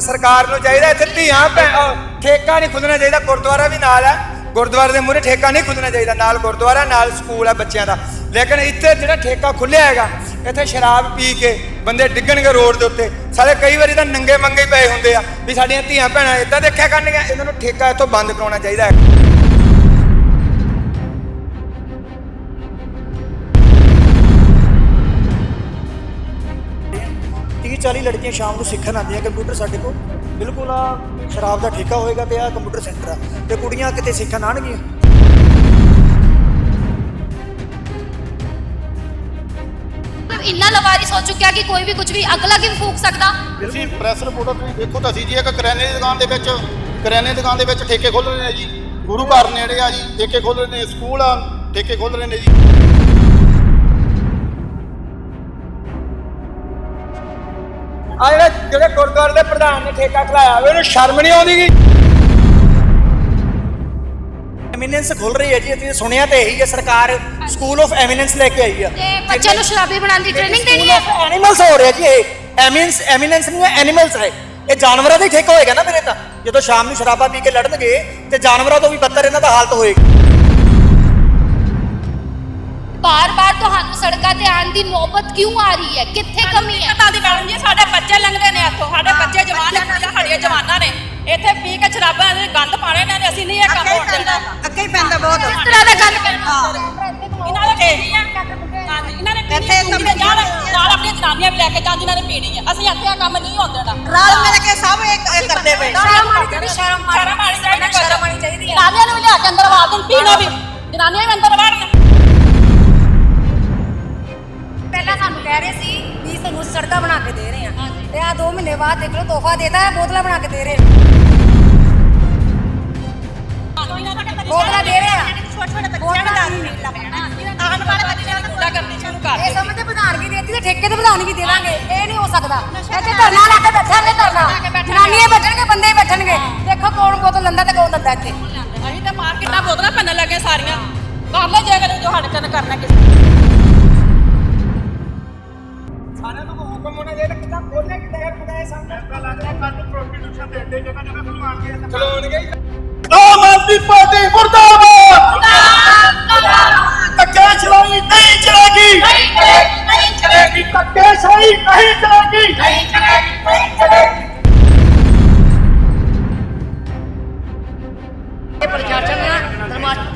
ਸਰਕਾਰ ਨੂੰ ਚਾਹੀਦਾ ਇੱਥੇ ਧੀਆਂ, ਭੈ- ਠੇਕਾ ਨਹੀਂ ਖੁੱਲਣਾ ਚਾਹੀਦਾ, ਗੁਰਦੁਆਰਾ ਵੀ ਨਾਲ ਹੈ। ਗੁਰਦੁਆਰੇ ਦੇ ਮੂਹਰੇ ਠੇਕਾ ਨਹੀਂ ਖੁੱਲਣਾ ਚਾਹੀਦਾ, ਨਾਲ ਗੁਰਦੁਆਰਾ, ਨਾਲ ਸਕੂਲ ਹੈ ਬੱਚਿਆਂ ਦਾ। ਲੇਕਿਨ ਇੱਥੇ ਜਿਹੜਾ ਠੇਕਾ ਖੁੱਲਿਆ ਹੈਗਾ, ਇੱਥੇ ਸ਼ਰਾਬ ਪੀ ਕੇ ਬੰਦੇ ਡਿੱਗਣਗੇ ਰੋਡ ਦੇ ਉੱਤੇ। ਸਾਰੇ ਕਈ ਵਾਰੀ ਤਾਂ ਨੰਗੇ ਮੰਗੇ ਹੀ ਪਏ ਹੁੰਦੇ ਆ ਵੀ ਸਾਡੀਆਂ ਧੀਆਂ, ਭੈਣਾਂ ਇਦਾਂ ਦੇਖਿਆ ਕਰਨਗੀਆਂ, ਇਹਨਾਂ ਨੂੰ ਠੇਕਾ ਇੱਥੋਂ ਬੰਦ ਕਰਾਉਣਾ ਚਾਹੀਦਾ ਹੈ। 30 40 ਲੜਕੀਆਂ ਸ਼ਾਮ ਨੂੰ ਸਿੱਖਣ ਆਉਂਦੀਆਂ ਕੰਪਿਊਟਰ ਸਾਡੇ ਕੋਲ। ਬਿਲਕੁਲ ਆ ਸ਼ਰਾਬ ਦਾ ਠੇਕਾ ਹੋਏਗਾ ਤੇ ਆ ਕੰਪਿਊਟਰ ਸੈਂਟਰ ਆ। ਤੇ ਕੁੜੀਆਂ ਕਿਤੇ ਸਿੱਖਣ ਆਣਗੀਆਂ ਇੰਨਾ ਲਵਾਰਿਸ ਹੋ ਚੁੱਕਿਆ ਕਿ ਕੋਈ ਵੀ ਕੁਝ ਵੀ ਅਗਲਾ ਵੀ ਫੂਕ ਸਕਦਾ? ਤੁਸੀਂ ਪ੍ਰੈਸ ਰਿਪੋਰਟਰ ਤੁਸੀਂ ਦੇਖੋ ਤਾਂ ਸੀ ਜੀ ਇੱਕ ਕਰਿਆਨੇ ਦੀ ਦੁਕਾਨ ਦੇ ਵਿੱਚ ਕਰਿਆਨੇ ਦੀ ਦੁਕਾਨ ਦੇ ਵਿੱਚ ਠੇਕੇ ਖੋਲ ਰਹੇ ਨੇ ਜੀ। ਗੁਰੂ ਘਰ ਨੇੜੇ ਆ ਜੀ ਠੇਕੇ ਖੋਲ ਰਹੇ ਨੇ ਸਕੂਲ ਆ ਠੇਕੇ ਖੋਲ ਰਹੇ ਨੇ ਜੀ। ਆ ਜਿਹੜੇ ਜਿਹੜੇ ਗੁਰਦੁਆਰੇ ਦੇ ਪ੍ਰਧਾਨ ਨੇ ਠੇਕਾ ਖਲਾਇਆ ਹੋਇਆ ਉਹਨੂੰ ਸ਼ਰਮ ਨਹੀਂ ਆਉਂਦੀ ਗੀ। ਐਮੀਨੈਂਸ ਖੁੱਲ ਰਹੀ ਹੈ ਜੀ ਅਸੀਂ ਸੁਣਿਆ ਤੇ ਇਹੀ ਹੈ ਸਰਕਾਰ ਸਕੂਲ ਆਫ ਐਮੀਨੈਂਸ ਲੈ ਕੇ ਆਈ ਆ। ਤੇ ਬੱਚਿਆਂ ਨੂੰ ਸ਼ਰਾਬੀ ਬਣਾਉਣ ਦੀ ਟ੍ਰੇਨਿੰਗ ਦੇਣੀ ਹੈ। ਐਨੀਮਲਸ ਹੋ ਰਿਹਾ ਜੀ ਇਹ। ਐਮੀਨੈਂਸ ਐਮੀਨੈਂਸ ਨਹੀਂ ਹੈ ਐਨੀਮਲਸ ਹੈ। ਇਹ ਜਾਨਵਰਾਂ ਦਾ ਹੀ ਠੇਕਾ ਹੋਏਗਾ ਨਾ ਮੇਰੇ ਤਾਂ। ਜਦੋਂ ਸ਼ਾਮ ਨੂੰ ਸ਼ਰਾਬਾਂ ਪੀ ਕੇ ਲੜਨਗੇ ਤੇ ਜਾਨਵਰਾਂ ਤੋਂ ਵੀ ਬੱਤਰ ਇਹਨਾਂ ਦਾ ਹਾਲਤ ਹੋਏਗੀ। ਬਾਰ-ਬਾਰ ਤੁਹਾਨੂੰ ਸੜਕਾਂ ਤੇ ਆਉਣ ਦੀ ਨੌਬਤ ਕਿਉਂ ਆ ਰਹੀ ਹੈ? ਕਿੱਥੇ ਕਮੀ ਹੈ? ਪਤਾ ਦੀ ਮੈਡਮ ਜੀ ਸਾਡੇ ਬੱਚੇ ਲੰਘਦੇ ਨੇ ਇੱਥੋਂ। ਸਾਡੇ ਬੱਚੇ ਜਵਾਨ ਨੇ ਸਾਡੀਆਂ ਜਵਾਨਾਂ ਨੇ। ਇੱਥੇ ਪੀ ਕੇ ਸ਼ਰਾਬਾਂ ਦੇ ਗੰਦ ਪਾਣੇ ਨੇ ਅਸੀਂ ਨਹੀਂ ਇਹ ਕੰਮ ਹੋਣ ਦੇਣਾ। ਅੱਗੇ ਹੀ ਪੈਂਦਾ ਬਹੁਤ। ਕਿਸ ਤਰ੍ਹਾਂ ਦਾ ਗੱਲ ਕਰਨਾ ਇਹਨਾਂ ਹਾਂਜੀ, ਇਹਨਾਂ ਨੇ ਇੱਥੇ ਤਾਂ ਜਾਣ ਨਾਲ ਆਪਣੀਆਂ ਜਨਾਨੀਆਂ ਵੀ ਲੈ ਕੇ ਜਾਂਦੀ ਇਹਨਾਂ ਨੇ ਪੀਣੀ ਆ ਅਸੀਂ ਇੱਥੇ ਇਹ ਕੰਮ ਨਹੀਂ ਹੋਣ ਦੇਣਾ। ਰਲ ਮਿਲ ਕੇ ਸਭ ਇਹ ਕਰਦੇ ਪਏ। ਸ਼ਰਮ ਆਣੀ ਚਾਹੀਦੀ ਸ਼ਰਮ ਆਣੀ ਚਾਹੀਦੀ। ਆ। ਜਨਾਨੀਆਂ ਨੂੰ ਵੀ ਲਿਆ ਕੇ ਅੰਦਰ ਵਾੜ ਦੇਣ ਪੀਣਾ ਵੀ। ਜਨਾਨੀਆਂ ਵੀ ਅੰਦਰ ਵਾੜਨ। ਕਹਿ ਰਹੇ ਸੀ ਵੀ ਸਾਨੂੰ ਸੜਕਾਂ ਬਣਾ ਕੇ ਦੇ ਰਹੇ ਆ ਤੇ ਆ 2 ਮਹੀਨੇ ਬਾਅਦ ਦੇਖ ਲਓ ਤੋਹਫਾ ਦੇਤਾ ਹੈ ਬੋਤਲਾਂ ਬਣਾ ਕੇ ਦੇ ਰਹੇ ਬੋਤਲਾਂ ਦੇ ਰਹੇ। ਆ ਛੋਟੇ ਛੋਟੇ ਬੱਚਿਆਂ ਨੂੰ ਦਾਰੂ ਪੀਣ ਲੱਗ ਜਾਣਾ ਆਉਣ ਵਾਲੇ ਬੱਚਿਆਂ ਨੂੰ ਕੂੜਾ ਕਰਨੀ ਸ਼ੁਰੂ ਕਰ ਇਹ ਸਮਝਦੇ ਪ੍ਰਧਾਨਗੀ ਦੇਤੀ ਤੇ ਠੇਕੇ ਤੇ ਪ੍ਰਧਾਨਗੀ ਦੇ ਦਾਂਗੇ। ਇਹ ਨਹੀਂ ਹੋ ਸਕਦਾ। ਇੱਥੇ ਧਰਨਾ ਲਾ ਕੇ ਬੈਠਾਂਗੇ ਧਰਨਾ। ਜਨਾਨੀਆਂ ਬੈਠਣਗੇ ਬੰਦੇ ਹੀ। ਬੈਠਣਗੇ ਦੇਖੋ ਕੌਣ ਬੋਤਲ ਲੰਦਾ ਤੇ ਕੌਣ ਲੰਦਾ ਇੱਥੇ। ਅਸੀਂ ਤਾਂ ਮਾਰਕੀਟਾਂ ਬੋਤਲਾਂ ਭੰਨਣ ਲੱਗੇ ਸਾਰੀਆਂ। ਕਰ ਲੈ ਜੇ ਕਰੇ ਜੋ ਸਾਡੇ ਤੇ ਕਰਨਾ ਕਿਸੇ ਆਮ ਆਦਮੀ ਪਾਰਟੀ ਮੁਰਦਾਬਾਦ ਧੱਕੇ ਚਲਾਈ ਨਹੀਂ ਚਲੇਗੀ ਨਹੀਂ ਚਲੇਗੀ ਨਹੀਂ ਚਲੇਗੀ ਧੱਕੇ ਚਲਾਈ ਨਹੀਂ ਚਲੇਗੀ ਨਹੀਂ ਚਲੇਗੀ ਨਹੀਂ ਚਲੇਗੀ ਇਹ ਪ੍ਰਸ਼ਾਸਨ ਨਾ ਤਮਾ-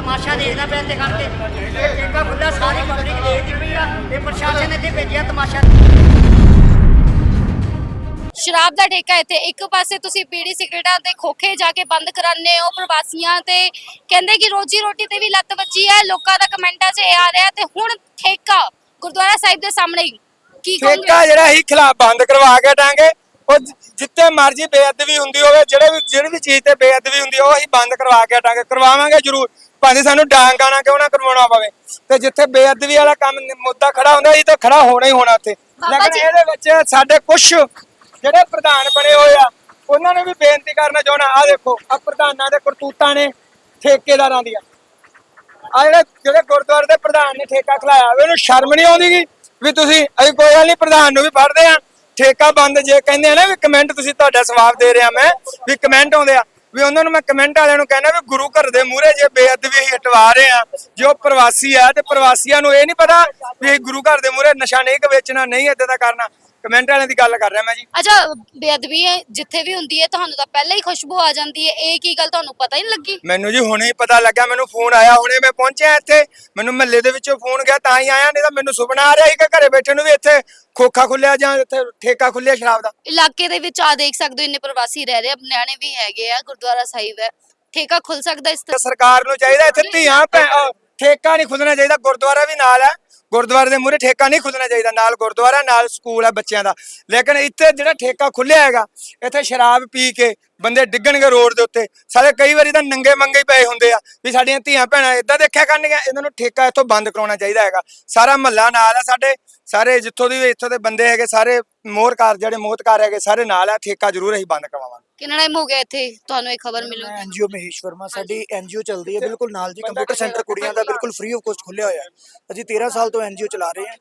ਤਮਾਸ਼ਾ ਦੇਖਦਾ ਪਿਆ ਤੇ ਕਰਕੇ। ਇਹ ਠੇਕਾ ਖੁੱਲਾ ਸਾਰੀ ਪਬਲਿਕ ਦੇਖਦੀ ਪਈ ਆ ਇਹ ਪ੍ਰਸ਼ਾਸਨ ਇੱਥੇ ਭੇਜਿਆ ਤਮਾਸ਼ਾ। ਸ਼ਰਾਬ ਦਾ ਠੇਕਾ ਇੱਥੇ। ਇੱਕ ਪਾਸੇ ਤੁਸੀਂ ਪੀੜੀ ਸਿਗਰਟਾਂ ਤੇ ਖੋਖੇ ਜਾ ਕੇ ਬੰਦ ਕਰਾਉਂਦੇ ਹੋ ਪ੍ਰਵਾਸੀਆਂ ਤੇ। ਕਹਿੰਦੇ ਕਿ ਰੋਜੀ ਰੋਟੀ ਤੇ ਵੀ ਲੱਤ ਵੱਜੀ ਹੈ। ਲੋਕਾਂ ਦਾ ਕਮੈਂਟਾਂ 'ਚ ਇਹ ਆ ਰਿਹਾ ਤੇ ਹੁਣ ਠੇਕਾ ਗੁਰਦੁਆਰਾ ਸਾਹਿਬ ਦੇ ਸਾਹਮਣੇ ਹੀ। ਕੀ ਠੇਕਾ ਕਹੋਗੇ ਜਿਹੜਾ ਹੀ ਖਿਲਾਫ ਬੰਦ ਕਰਵਾ ਕੇ ਟਾਂਗੇ ਉਹ ਜਿ- ਜਿੱਥੇ ਮਰਜ਼ੀ ਬੇਅਦਬੀ ਹੁੰਦੀ ਹੋਵੇ ਜਿਹੜੇ ਵੀ ਜਿਹੜੀ ਵੀ ਚੀਜ਼ ਤੇ ਬੇਅਦਬੀ ਹੁੰਦੀ ਉਹ ਅਸੀਂ ਬੰਦ ਕਰਵਾ ਕੇ ਟਾਂਗੇ ਕਰਵਾਵਾਂਗੇ ਜ਼ਰੂਰ। ਭਾਵੇਂ ਸਾਨੂੰ ਡਾਂਗ ਗਾਣਾ ਕਿਉਂ ਨਾ ਕਰਵਾਉਣਾ ਪਵੇ। ਤੇ ਜਿੱਥੇ ਬੇਅਦਬੀ ਵਾਲਾ ਕੰਮ ਮੁੱਦਾ ਖੜਾ ਹੁੰਦਾ ਇਹ ਤਾਂ ਖੜਾ ਹੋਣਾ ਹੀ ਹੋਣਾ ਉੱਥੇ। ਲੇਕਿਨ ਇਹਦੇ ਵਿੱਚ ਸਾਡੇ ਕੁਝ ਜਿਹੜੇ ਪ੍ਰਧਾਨ ਬਣੇ ਹੋਏ ਆ ਉਹਨਾਂ ਨੂੰ ਵੀ ਬੇਨਤੀ ਕਰਨਾ ਚਾਹਣਾ ਆ ਦੇਖੋ ਆ ਪ੍ਰਧਾਨਾਂ ਦੇ ਕਰਤੂਤਾਂ ਨੇ ਠੇਕੇਦਾਰਾਂ ਦੀਆਂ। ਆ ਜਿਹੜੇ ਜਿਹੜੇ ਗੁਰਦੁਆਰੇ ਦੇ ਪ੍ਰਧਾਨ ਨੇ ਠੇਕਾ ਖਲਾਇਆ ਉਹਨੂੰ ਸ਼ਰਮ ਨਹੀਂ ਆਉਂਦੀ ਗੀ ਵੀ ਤੁਸੀਂ ਅਸੀਂ ਕੋਈ ਗੱਲ ਨਹੀਂ ਪ੍ਰਧਾਨ ਨੂੰ ਵੀ ਫੜਦੇ ਆ। ਠੇਕਾ ਬੰਦ ਜੇ ਕਹਿੰਦੇ ਆ ਨਾ ਵੀ ਕਮੈਂਟ ਤੁਸੀਂ ਤੁਹਾਡਾ ਸਵਾਬ ਦੇ ਰਿਹਾ ਮੈਂ ਵੀ ਕਮੈਂਟ ਆਉਂਦੇ ਆ। ਵੀ ਉਹਨਾਂ ਨੂੰ ਮੈਂ ਕਮੈਂਟ ਵਾਲਿਆਂ ਨੂੰ ਕਹਿਣਾ ਵੀ ਗੁਰੂ ਘਰ ਦੇ ਮੂਹਰੇ ਜੇ ਬੇਅਦਬੀ ਅਸੀਂ ਹਟਵਾ ਰਹੇ ਆ ਜੇ ਉਹ ਪ੍ਰਵਾਸੀ ਆ ਤੇ ਪ੍ਰਵਾਸੀਆਂ ਨੂੰ ਇਹ ਨਹੀਂ ਪਤਾ ਵੀ ਅਸੀਂ ਗੁਰੂ ਘਰ ਦੇ ਮੂਹਰੇ ਨਸ਼ਾ ਨਹੀਂ ਵੇਚਣਾ, ਨਹੀਂ ਏਦਾਂ ਦਾ ਕਰਨਾ। ਕਮੈਂਟ ਵਾਲਿਆਂ ਦੀ ਗੱਲ ਕਰ ਰਿਹਾ ਮੈਂ ਜੀ। ਅੱਛਾ ਬੇਅਦਬੀ ਹੈ ਜਿੱਥੇ ਵੀ ਹੁੰਦੀ ਹੈ ਤੁਹਾਨੂੰ ਤਾਂ ਪਹਿਲਾਂ ਹੀ ਖੁਸ਼ਬੂ ਆ ਜਾਂਦੀ ਹੈ। ਇਹ ਕੀ ਗੱਲ ਤੁਹਾਨੂੰ ਪਤਾ ਹੀ ਨਹੀਂ ਲੱਗੀ? ਮੈਨੂੰ ਜੀ ਹੁਣੇ ਹੀ ਪਤਾ ਲੱਗਾ ਮੈਨੂੰ ਫੋਨ ਆਇਆ ਹੁਣੇ ਮੈਂ ਪਹੁੰਚਿਆ ਇੱਥੇ। ਮੈਨੂੰ ਮਹੱਲੇ ਦੇ ਵਿੱਚੋਂ ਫੋਨ ਗਿਆ ਤਾਂ ਹੀ ਆਇਆ ਨਹੀਂ ਤਾਂ ਮੈਨੂੰ ਸੁਪਨਾ ਆ ਰਿਹਾ ਸੀ ਕਿ ਘਰੇ ਬੈਠੇ ਨੂੰ ਵੀ ਇੱਥੇ ਖੋਖਾ ਖੁੱਲਿਆ ਜਾਂ ਇੱਥੇ ਠੇਕਾ ਖੁੱਲਿਆ ਸ਼ਰਾਬ ਦਾ। ਇਲਾਕੇ ਦੇ ਵਿੱਚ ਆ ਦੇਖ ਸਕਦੇ ਹੋ ਇੰਨੇ ਪ੍ਰਵਾਸੀ ਰਹਿ ਰਹੇ ਆ ਨਿਆਣੇ ਵੀ ਹੈਗੇ ਆ ਗੁਰਦੁਆਰਾ ਸਾਹਿਬ ਹੈ। ਠੇਕਾ ਖੁੱਲ ਸਕਦਾ ਇਸ ਤਰ੍ਹਾਂ? ਸਰਕਾਰ ਨੂੰ ਚਾਹੀਦਾ ਇੱਥੇ ਧੀਆਂ ਭੈ- ਅਹ ਠੇਕਾ ਨਹੀਂ ਖੁੱਲਣਾ ਚਾਹੀਦਾ ਗੁਰਦੁਆਰਾ ਵੀ ਨਾਲ ਹੈ। ਗੁਰਦੁਆਰੇ ਦੇ ਮੂਹਰੇ ਠੇਕਾ ਨਹੀਂ ਖੁੱਲਣਾ ਚਾਹੀਦਾ, ਨਾਲ ਗੁਰਦੁਆਰਾ, ਨਾਲ ਸਕੂਲ ਹੈ ਬੱਚਿਆਂ ਦਾ। ਲੇਕਿਨ ਇੱਥੇ ਜਿਹੜਾ ਠੇਕਾ ਖੁੱਲਿਆ ਹੈਗਾ, ਇੱਥੇ ਸ਼ਰਾਬ ਪੀ ਕੇ ਬੰਦੇ ਡਿੱਗਣਗੇ ਰੋਡ ਦੇ ਉੱਤੇ। ਸਾਰੇ ਕਈ ਵਾਰੀ ਤਾਂ ਨੰਗੇ ਮੰਗੇ ਹੀ ਪਏ ਹੁੰਦੇ ਆ ਵੀ ਸਾਡੀਆਂ ਧੀਆਂ ਭੈਣਾਂ ਇਦਾਂ ਦੇਖਿਆ ਕਰਨਗੀਆਂ, ਇਹਨਾਂ ਨੂੰ ਠੇਕਾ ਇੱਥੋਂ ਬੰਦ ਕਰਾਉਣਾ ਚਾਹੀਦਾ ਹੈਗਾ। ਸਾਰਾ ਮਹੱਲਾ ਨਾਲ ਹੈ ਸਾਡੇ ਸਾਰੇ ਜਿੱਥੋਂ ਦੀ ਵੀ ਇੱਥੋਂ ਦੇ ਬੰਦੇ ਹੈਗੇ ਸਾਰੇ ਮੋਹਰਕਾਰ ਜਿਹੜੇ ਮੋਹਤਕਾਰ ਹੈਗੇ ਸਾਰੇ ਨਾਲ ਹੈ ਠੇਕਾ ਜ਼ਰੂਰ ਅਸੀਂ ਬੰਦ ਕਰਵਾਵਾਂਗੇ ਕਿੰਨਾ ਟਾਈਮ ਹੋ ਗਿਆ ਇੱਥੇ? ਤੁਹਾਨੂੰ ਇਹ ਖਬਰ ਮਿਲੂ ਐਨਜੀਓ ਮਹੇਸ਼ ਵਰਮਾ ਸਾਡੀ ਐਨਜੀਓ ਚੱਲਦੀ ਹੈ ਬਿਲਕੁਲ ਨਾਲ ਜੀ ਕੰਪਿਊਟਰ ਸੈਂਟਰ ਕੁੜੀਆਂ ਦਾ ਬਿਲਕੁਲ ਫ੍ਰੀ ਆਫ ਕੋਸਟ ਖੁੱਲਿਆ ਹੋਇਆ ਹੈ। ਅਸੀਂ 13 ਸਾਲ ਤੋਂ ਐਨਜੀਓ ਚਲਾ ਰਹੇ ਹਾਂ।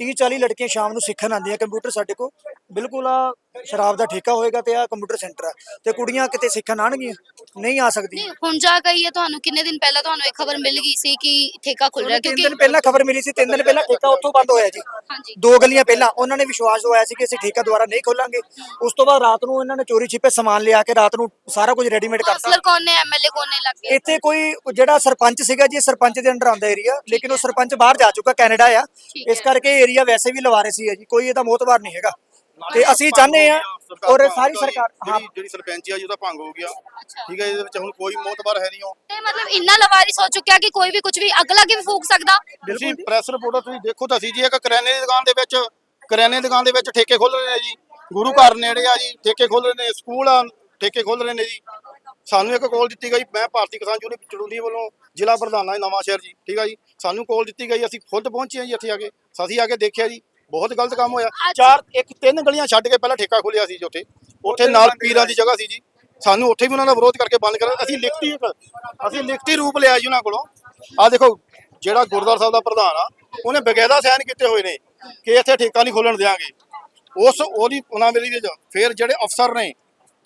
30 40 ਲੜਕੀਆਂ ਸ਼ਾਮ ਨੂੰ ਸਿੱਖਣ ਆਉਂਦੀਆਂ ਕੰਪਿਊਟਰ ਸਾਡੇ ਕੋਲ। ਬਿਲਕੁਲ ਆ ਸ਼ਰਾਬ ਦਾ ਠੇਕਾ ਹੋਏਗਾ ਤੇ ਆ ਕੰਪਿਊਟਰ ਸੈਂਟਰ ਆ। ਤੇ ਕੁੜੀਆਂ ਕਿਤੇ ਸਿੱਖਣ ਆਣਗੀਆਂ ਨਹੀਂ ਆ ਸਕਦੀਆਂ। ਨਹੀਂ ਹੁਣ ਜਾ ਗਈ ਹੈ ਤੁਹਾਨੂੰ ਕਿੰਨੇ ਦਿਨ ਪਹਿਲਾਂ ਤੁਹਾਨੂੰ ਇਹ ਖਬਰ ਮਿਲ ਗਈ ਸੀ ਕਿ ਠੇਕਾ ਖੁੱਲ ਰਿਹਾ? ਤਿੰਨ ਕਿਉਂਕਿ ਦਿਨ ਪਹਿਲਾਂ ਖਬਰ ਮਿਲੀ ਸੀ ਤਿੰਨ ਦਿਨ ਪਹਿਲਾਂ ਠੇਕਾ ਉੱਥੋਂ ਬੰਦ ਹੋਇਆ ਜੀ। ਹਾਂਜੀ। ਦੋ ਗਲੀਆਂ ਪਹਿਲਾਂ ਉਹਨਾਂ ਨੇ ਵਿਸ਼ਵਾਸ ਦਵਾਇਆ ਸੀ ਕਿ ਅਸੀਂ ਠੇਕਾ ਦੁਆਰਾ ਨਹੀਂ ਖੋਲਾਂਗੇ। ਉਸ ਤੋਂ ਬਾਅਦ ਰਾਤ ਨੂੰ ਇਹਨਾਂ ਨੇ ਚੋਰੀ ਛਿਪੇ ਸਮਾਨ ਲਿਆ ਕੇ ਰਾਤ ਨੂੰ ਸਾਰਾ ਕੁਝ ਰੈਡੀਮੇਡ ਕਰਤਾ। ਕਾਉਂਸਲਰ ਕੌਣ ਨੇ? ਐਮਐਲਏ ਕੌਣ ਨੇ ਲੱਗੇ ਇੱਥੇ ਕੋਈ ਜਿਹੜਾ ਸਰਪੰਚ ਸੀਗਾ ਜੀ ਸਰਪੰਚ ਦੇ ਅੰਡਰ ਆਉਂਦਾ ਏਰੀਆ ਲੇਕਿਨ ਉਹ ਸਰਪੰਚ ਬਾਹਰ ਜਾ ਚੁੱਕਾ ਕੈਨੇਡਾ ਆ। ਇਸ। ਕਰਕੇ ਏਰੀਆ ਵੈਸੇ ਵੀ ਲਵਾਰਸੀ ਹੈ ਜੀ ਕੋਈ ਇਹਦਾ ਮੋਤਬਾਰ ਨਹੀਂ ਹੈਗਾ। ਤੇ ਅਸੀਂ ਚਾਹੁੰਦੇ ਆ ਔਰ ਸਾਰੀ ਸਰਕਾਰ ਹਾਂ। ਜਿਹੜੀ ਸਰਪੰਚ ਆ ਜੀ ਉਹਦਾ ਭੰਗ ਹੋ ਗਿਆ। ਠੀਕ ਹੈ ਇਹਦੇ ਵਿੱਚ ਹੁਣ ਕੋਈ ਮੋਤਬਰ ਹੈ ਨਹੀਂ ਉਹ। ਤੇ ਮਤਲਬ ਇੰਨਾ ਲਵਾਰਿਸ ਹੋ ਚੁੱਕਿਆ ਕਿ ਕੋਈ ਵੀ ਕੁਝ ਵੀ ਅੱਗ ਲੱਗੇ ਵੀ ਫੂਕ ਸਕਦਾ? ਤੁਸੀਂ ਪ੍ਰੈਸ ਰਿਪੋਰਟਰ ਤੁਸੀਂ ਦੇਖੋ ਤਾਂ ਸੀ ਜੀ ਇੱਕ ਕਰਿਆਨੇ ਦੀ ਦੁਕਾਨ ਦੇ ਵਿੱਚ ਕਰਿਆਨੇ ਦੀ ਦੁਕਾਨ ਦੇ ਵਿੱਚ ਠੇਕੇ ਖੋਲ ਰਹੇ ਨੇ ਜੀ। ਗੁਰੂ ਘਰ ਨੇੜੇ ਆ ਜੀ ਠੇਕੇ ਖੋਲ ਰਹੇ ਨੇ ਸਕੂਲ ਆ ਠੇਕੇ ਖੋਲ ਰਹੇ ਨੇ ਜੀ। ਸਾਨੂੰ ਇੱਕ ਕਾਲ ਦਿੱਤੀ ਗਈ ਮੈਂ ਭਾਰਤੀ ਕਿਸਾਨ ਯੂਨੀਅਨ ਚੜੂੰਦੀ ਵੱਲੋਂ ਜ਼ਿਲ੍ਹਾ ਪ੍ਰਧਾਨ ਹਾਂ ਨਵਾਂ ਸ਼ਹਿਰ ਜੀ ਠੀਕ ਆ ਜੀ? ਸਾਨੂੰ ਕਾਲ ਦਿੱਤੀ ਗਈ ਅਸੀਂ ਖੁਦ ਪਹੁੰਚੇ ਹਾਂ ਜੀ ਇੱਥੇ ਆ ਕੇ। ਅਸੀਂ ਆ ਕੇ ਦੇਖਿਆ ਜੀ ਬਹੁਤ ਗਲਤ ਕੰਮ ਹੋਇਆ। ਚਾਰ ਇੱਕ ਤਿੰਨ ਗਲੀਆਂ ਛੱਡ ਕੇ ਪਹਿਲਾਂ ਠੇਕਾ ਖੋਲਿਆ ਸੀ ਜੀ ਉੱਥੇ। ਉੱਥੇ ਨਾਲ ਪੀਰਾਂ ਦੀ ਜਗ੍ਹਾ ਸੀ ਜੀ। ਸਾਨੂੰ ਉੱਥੇ ਵੀ ਉਹਨਾਂ ਦਾ ਵਿਰੋਧ ਕਰਕੇ ਬੰਦ ਕਰਿਆ ਅਸੀਂ ਲਿਖਤੀ ਇੱਕ ਅਸੀਂ ਲਿਖਤੀ ਰੂਪ ਲਿਆ ਜੀ ਉਹਨਾਂ ਕੋਲੋਂ। ਆ ਦੇਖੋ ਜਿਹੜਾ ਗੁਰਦੁਆਰਾ ਸਾਹਿਬ ਦਾ ਪ੍ਰਧਾਨ ਆ ਉਹਨੇ ਬਕਾਇਦਾ ਸਾਈਨ ਕੀਤੇ ਹੋਏ ਨੇ ਕਿ ਇੱਥੇ ਠੇਕਾ ਨਹੀਂ ਖੋਲਣ ਦਿਆਂਗੇ। ਉਸ ਉਹਦੀ ਉਹਨਾਂ ਮੇਰੀ ਵਿੱਚ ਫਿਰ ਜਿਹੜੇ ਅਫਸਰ ਨੇ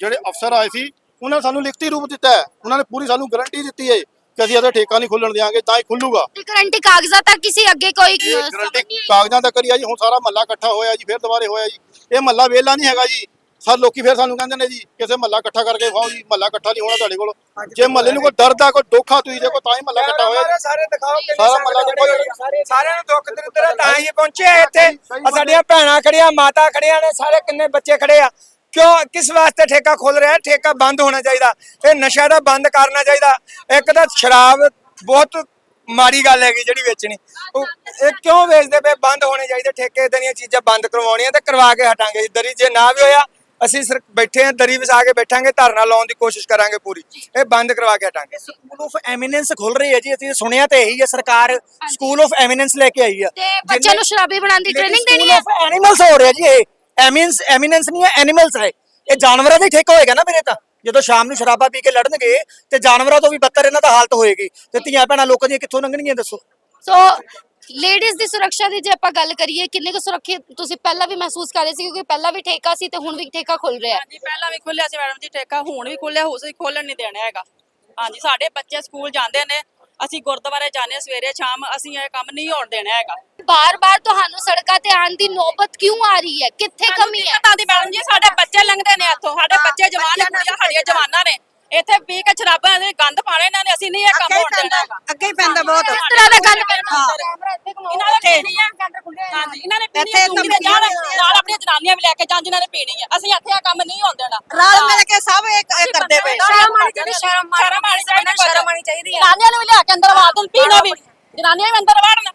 ਜਿਹੜੇ ਅਫਸਰ ਆਏ ਸੀ ਉਹਨਾਂ ਨੇ ਸਾਨੂੰ ਲਿਖਤੀ ਰੂਪ ਦਿੱਤਾ ਹੈ। ਉਹਨਾਂ ਨੇ ਪੂਰੀ ਸਾਨੂੰ ਗਾਰੰਟੀ ਦਿੱਤੀ ਹੈ ਕਿ ਅਸੀਂ ਇਹਦਾ ਠੇਕਾ ਨਹੀਂ ਖੋਲਣ ਦਿਆਂਗੇ ਤਾਂ ਹੀ ਖੁੱਲੂਗਾ। ਗਰੰਟੀ ਕਾਗਜ਼ਾਤ ਤੱਕ ਕਿਸੇ ਅੱਗੇ ਕੋਈ ਗਰੰਟੀ। ਕਾਗਜ਼ਾਂ ਤੱਕ ਕਰੀ ਆ ਜੀ ਹੁਣ ਸਾਰਾ ਮਹੱਲਾ ਇਕੱਠਾ ਹੋਇਆ ਜੀ ਫਿਰ ਦੁਬਾਰੇ ਹੋਇਆ ਜੀ। ਇਹ ਮਹੱਲਾ ਵੇਲਾ ਨਹੀਂ ਹੈਗਾ ਜੀ। ਸਰ ਲੋਕੀ ਫਿਰ ਸਾਨੂੰ ਕਹਿੰਦੇ ਨੇ ਜੀ ਕਿਸੇ ਮਹੱਲਾ ਇਕੱਠਾ ਕਰਕੇ ਖਾਓ ਜੀ ਮਹੱਲਾ ਇਕੱਠਾ ਨਹੀਂ ਹੋਣਾ ਤੁਹਾਡੇ ਕੋਲ। ਜੇ ਮਹੱਲੇ ਨੂੰ ਕੋਈ ਡਰਦਾ ਕੋਈ ਦੁੱਖ ਆ ਤੁਸੀਂ ਦੇਖੋ ਤਾਂ ਹੀ ਮਹੱਲਾ ਇਕੱਠਾ ਹੋਇਆ ਸਾਰੇ ਦਿਖਾਓ ਸਾਰਾ ਮਹੱਲਾ ਦੇਖੋ ਸਾਰਿਆਂ ਨੂੰ ਦੁੱਖ ਦਰਿੱਦਰ ਤਾਂ ਹੀ ਪਹੁੰਚੇ ਇੱਥੇ। ਸਾਡੀਆਂ ਭੈਣਾਂ ਖੜੀਆਂ ਮਾਤਾ ਖੜੀਆਂ ਨੇ ਸਾਰੇ ਕਿੰਨੇ ਬੱਚੇ ਖੜੇ ਆ। ਕਿਉਂ? ਕਿਸ ਵਾਸਤੇ ਠੇਕਾ ਖੋਲ ਰਿਹਾ? ਠੇਕਾ ਬੰਦ ਹੋਣਾ ਚਾਹੀਦਾ। ਇਹ ਨਸ਼ਾ ਦਾ ਬੰਦ ਕਰਨਾ ਚਾਹੀਦਾ। ਇੱਕ ਤਾਂ ਸ਼ਰਾਬ ਬਹੁਤ ਮਾੜੀ ਗੱਲ ਹੈਗੀ ਜਿਹੜੀ ਵੇਚਣੀ। ਉਹ ਇਹ ਕਿਉਂ ਵੇਚਦੇ ਪਏ? ਬੰਦ ਹੋਣੇ ਚਾਹੀਦੇ। ਠੇਕੇ ਦੀਆਂ ਚੀਜ਼ਾਂ ਬੰਦ ਕਰਵਾਉਣੀਆਂ ਤੇ ਕਰਵਾ ਕੇ ਹਟਾਂਗੇ। ਦਰੀ ਜੇ ਨਾ ਵੀ ਹੋਇਆ ਅਸੀਂ ਸਿਰ ਬੈਠੇ ਆ ਦਰੀ ਵਿਛਾ ਕੇ ਬੈਠਾਂਗੇ ਧਰਨਾ ਲਾਉਣ ਦੀ ਕੋਸ਼ਿਸ਼ ਕਰਾਂਗੇ ਪੂਰੀ। ਇਹ ਬੰਦ ਕਰਵਾ ਕੇ ਹਟਾਂਗੇ। ਸਕੂਲ ਆਫ ਐਮੀਨੈਂਸ ਖੁੱਲ ਰਹੀ ਹੈ ਜੀ। ਅਸੀਂ ਸੁਣਿਆ ਤੇ ਇਹੀ ਹੈ ਸਰਕਾਰ ਸਕੂਲ ਆਫ ਐਮੀਨੈਂਸ ਲੈ ਕੇ ਆਈ ਹੈ। ਤੇ ਬੱਚਿਆਂ ਨੂੰ ਸ਼ਰਾਬੀ ਬਣਾਉਣ ਦੀ ਟ੍ਰੇਨਿੰਗ ਦੇਣੀ ਹੈ? ਐਨੀਮਲਸ ਹੋ ਰਿਹਾ ਜੀ ਇਹ। ਐਮੀਨਸ ਐਮੀਨੈਂਸ ਨਹੀਂ ਹੈ ਐਨੀਮਲਸ ਹੈ। ਇਹ ਜਾਨਵਰਾਂ ਦਾ ਹੀ ਠੇਕਾ ਹੋਏਗਾ ਨਾ ਮੇਰੇ ਤਾਂ। ਜਦੋਂ ਸ਼ਾਮ ਨੂੰ ਸ਼ਰਾਬਾ ਪੀ ਕੇ ਲੜਨਗੇ ਤੇ ਜਾਨਵਰਾਂ ਤੋਂ ਵੀ ਬੱਤਰ ਇਹਨਾਂ ਦਾ ਹਾਲਤ ਹੋਏਗੀ। ਤੇ ਧੀਆਂ ਭੈਣਾਂ ਲੋਕਾਂ ਦੀਆਂ ਕਿੱਥੋਂ ਲੰਘਣਗੀਆਂ ਦੱਸੋ? ਸੋ ਲੇਡੀਜ਼ ਦੀ ਸੁਰੱਖਿਆ ਦੀ ਜੇ ਆਪਾਂ ਗੱਲ ਕਰੀਏ ਕਿੰਨੇ ਕੁ ਸੁਰੱਖਿਅਤ ਤੁਸੀਂ ਪਹਿਲਾਂ ਵੀ ਮਹਿਸੂਸ ਕਰ ਰਹੇ ਸੀ ਕਿਉਂਕਿ ਪਹਿਲਾਂ ਵੀ ਠੇਕਾ ਸੀ ਤੇ ਹੁਣ ਵੀ ਠੇਕਾ ਖੁੱਲ ਰਿਹਾ ਹੈ। ਹਾਂਜੀ ਪਹਿਲਾਂ ਵੀ ਖੁੱਲਿਆ ਸੀ ਮੈਡਮ ਜੀ ਠੇਕਾ ਹੁਣ ਵੀ ਖੁੱਲਿਆ ਹੋ ਸੀ ਖੋਲਣ ਨਹੀਂ ਦੇਣਾ ਹੈਗਾ। ਹਾਂਜੀ ਸਾਡੇ ਬੱਚੇ ਸਕੂਲ ਜਾਂਦੇ ਨੇ ਅਸੀਂ ਗੁਰਦੁਆਰੇ ਜਾਂਦੇ ਸਵੇਰੇ ਸ਼ਾਮ ਅਸੀਂ ਇਹ ਕੰਮ ਨਹੀਂ ਹੋਣ ਦੇਣਾ ਹੈਗਾ। ਬਾਰ-ਬਾਰ ਤੁਹਾਨੂੰ ਸੜਕਾਂ ਤੇ ਆਉਣ ਦੀ ਨੌਬਤ ਕਿਉਂ ਆ ਰਹੀ ਹੈ? ਕਿੱਥੇ ਕਮੀ ਹੈ? ਪਤਾ ਦੀ ਮੈਡਮ ਜੀ ਸਾਡੇ ਬੱਚੇ ਲੰਘਦੇ ਨੇ ਇੱਥੋਂ ਸਾਡੇ ਬੱਚੇ ਜਵਾਨ ਨੇ ਕੁੜੀਆਂ ਸਾਡੀਆਂ ਜਵਾਨਾਂ ਨੇ। ਇੱਥੇ ਪੀ ਕੇ ਸ਼ਰਾਬਾਂ ਦੇ ਗੰਦ ਪਾਣੇ ਇਹਨਾਂ ਨੇ ਅਸੀਂ ਨਹੀਂ ਇਹ ਕੰਮ ਹੋਣ ਦੇਣਾ ਹੈਗਾ ਅੱਗੇ ਹੀ ਪੈਂਦਾ ਬਹੁਤ। ਕਿਸ ਤਰ੍ਹਾਂ ਦਾ ਗੰਦ ਪੈਂਦਾ ਇਹਨਾਂ ਨੇ ਪੀਣੀ ਹੈ ਹਾਂਜੀ ਇਹਨਾਂ ਨੇ ਪੀਣੀ ਚੁੰਗੀ ਦੇ ਜਾਣ ਨਾਲ ਆਪਣੀਆਂ ਜਨਾਨੀਆਂ ਵੀ ਲੈ ਕੇ ਜਾਣ ਜਿਨ੍ਹਾਂ ਨੇ ਪੀਣੀ ਹੈ ਅਸੀਂ ਇੱਥੇ ਆ ਕੰਮ ਨਹੀਂ ਹੋਣ ਦੇਣਾ। ਰਲ ਮਿਲ ਕੇ ਸਭ ਇਹ ਇਹ ਕਰਦੇ ਪਏ। ਸ਼ਰਮ ਆਣੀ ਚਾਹੀਦੀ ਸ਼ਰਮ ਸ਼ਰਮ ਆਉਣੀ ਚਾਹੀਦੀ ਸ਼ਰਮ ਆਣੀ ਚਾਹੀਦੀ ਆ। ਜਨਾਨੀਆਂ ਨੂੰ ਵੀ ਲਿਆ ਕੇ ਅੰਦਰ ਵਾੜ ਦੇਣ ਪੀਣਾ ਵੀ। ਜਨਾਨੀਆਂ ਵੀ ਅੰਦਰ ਵੜਨ।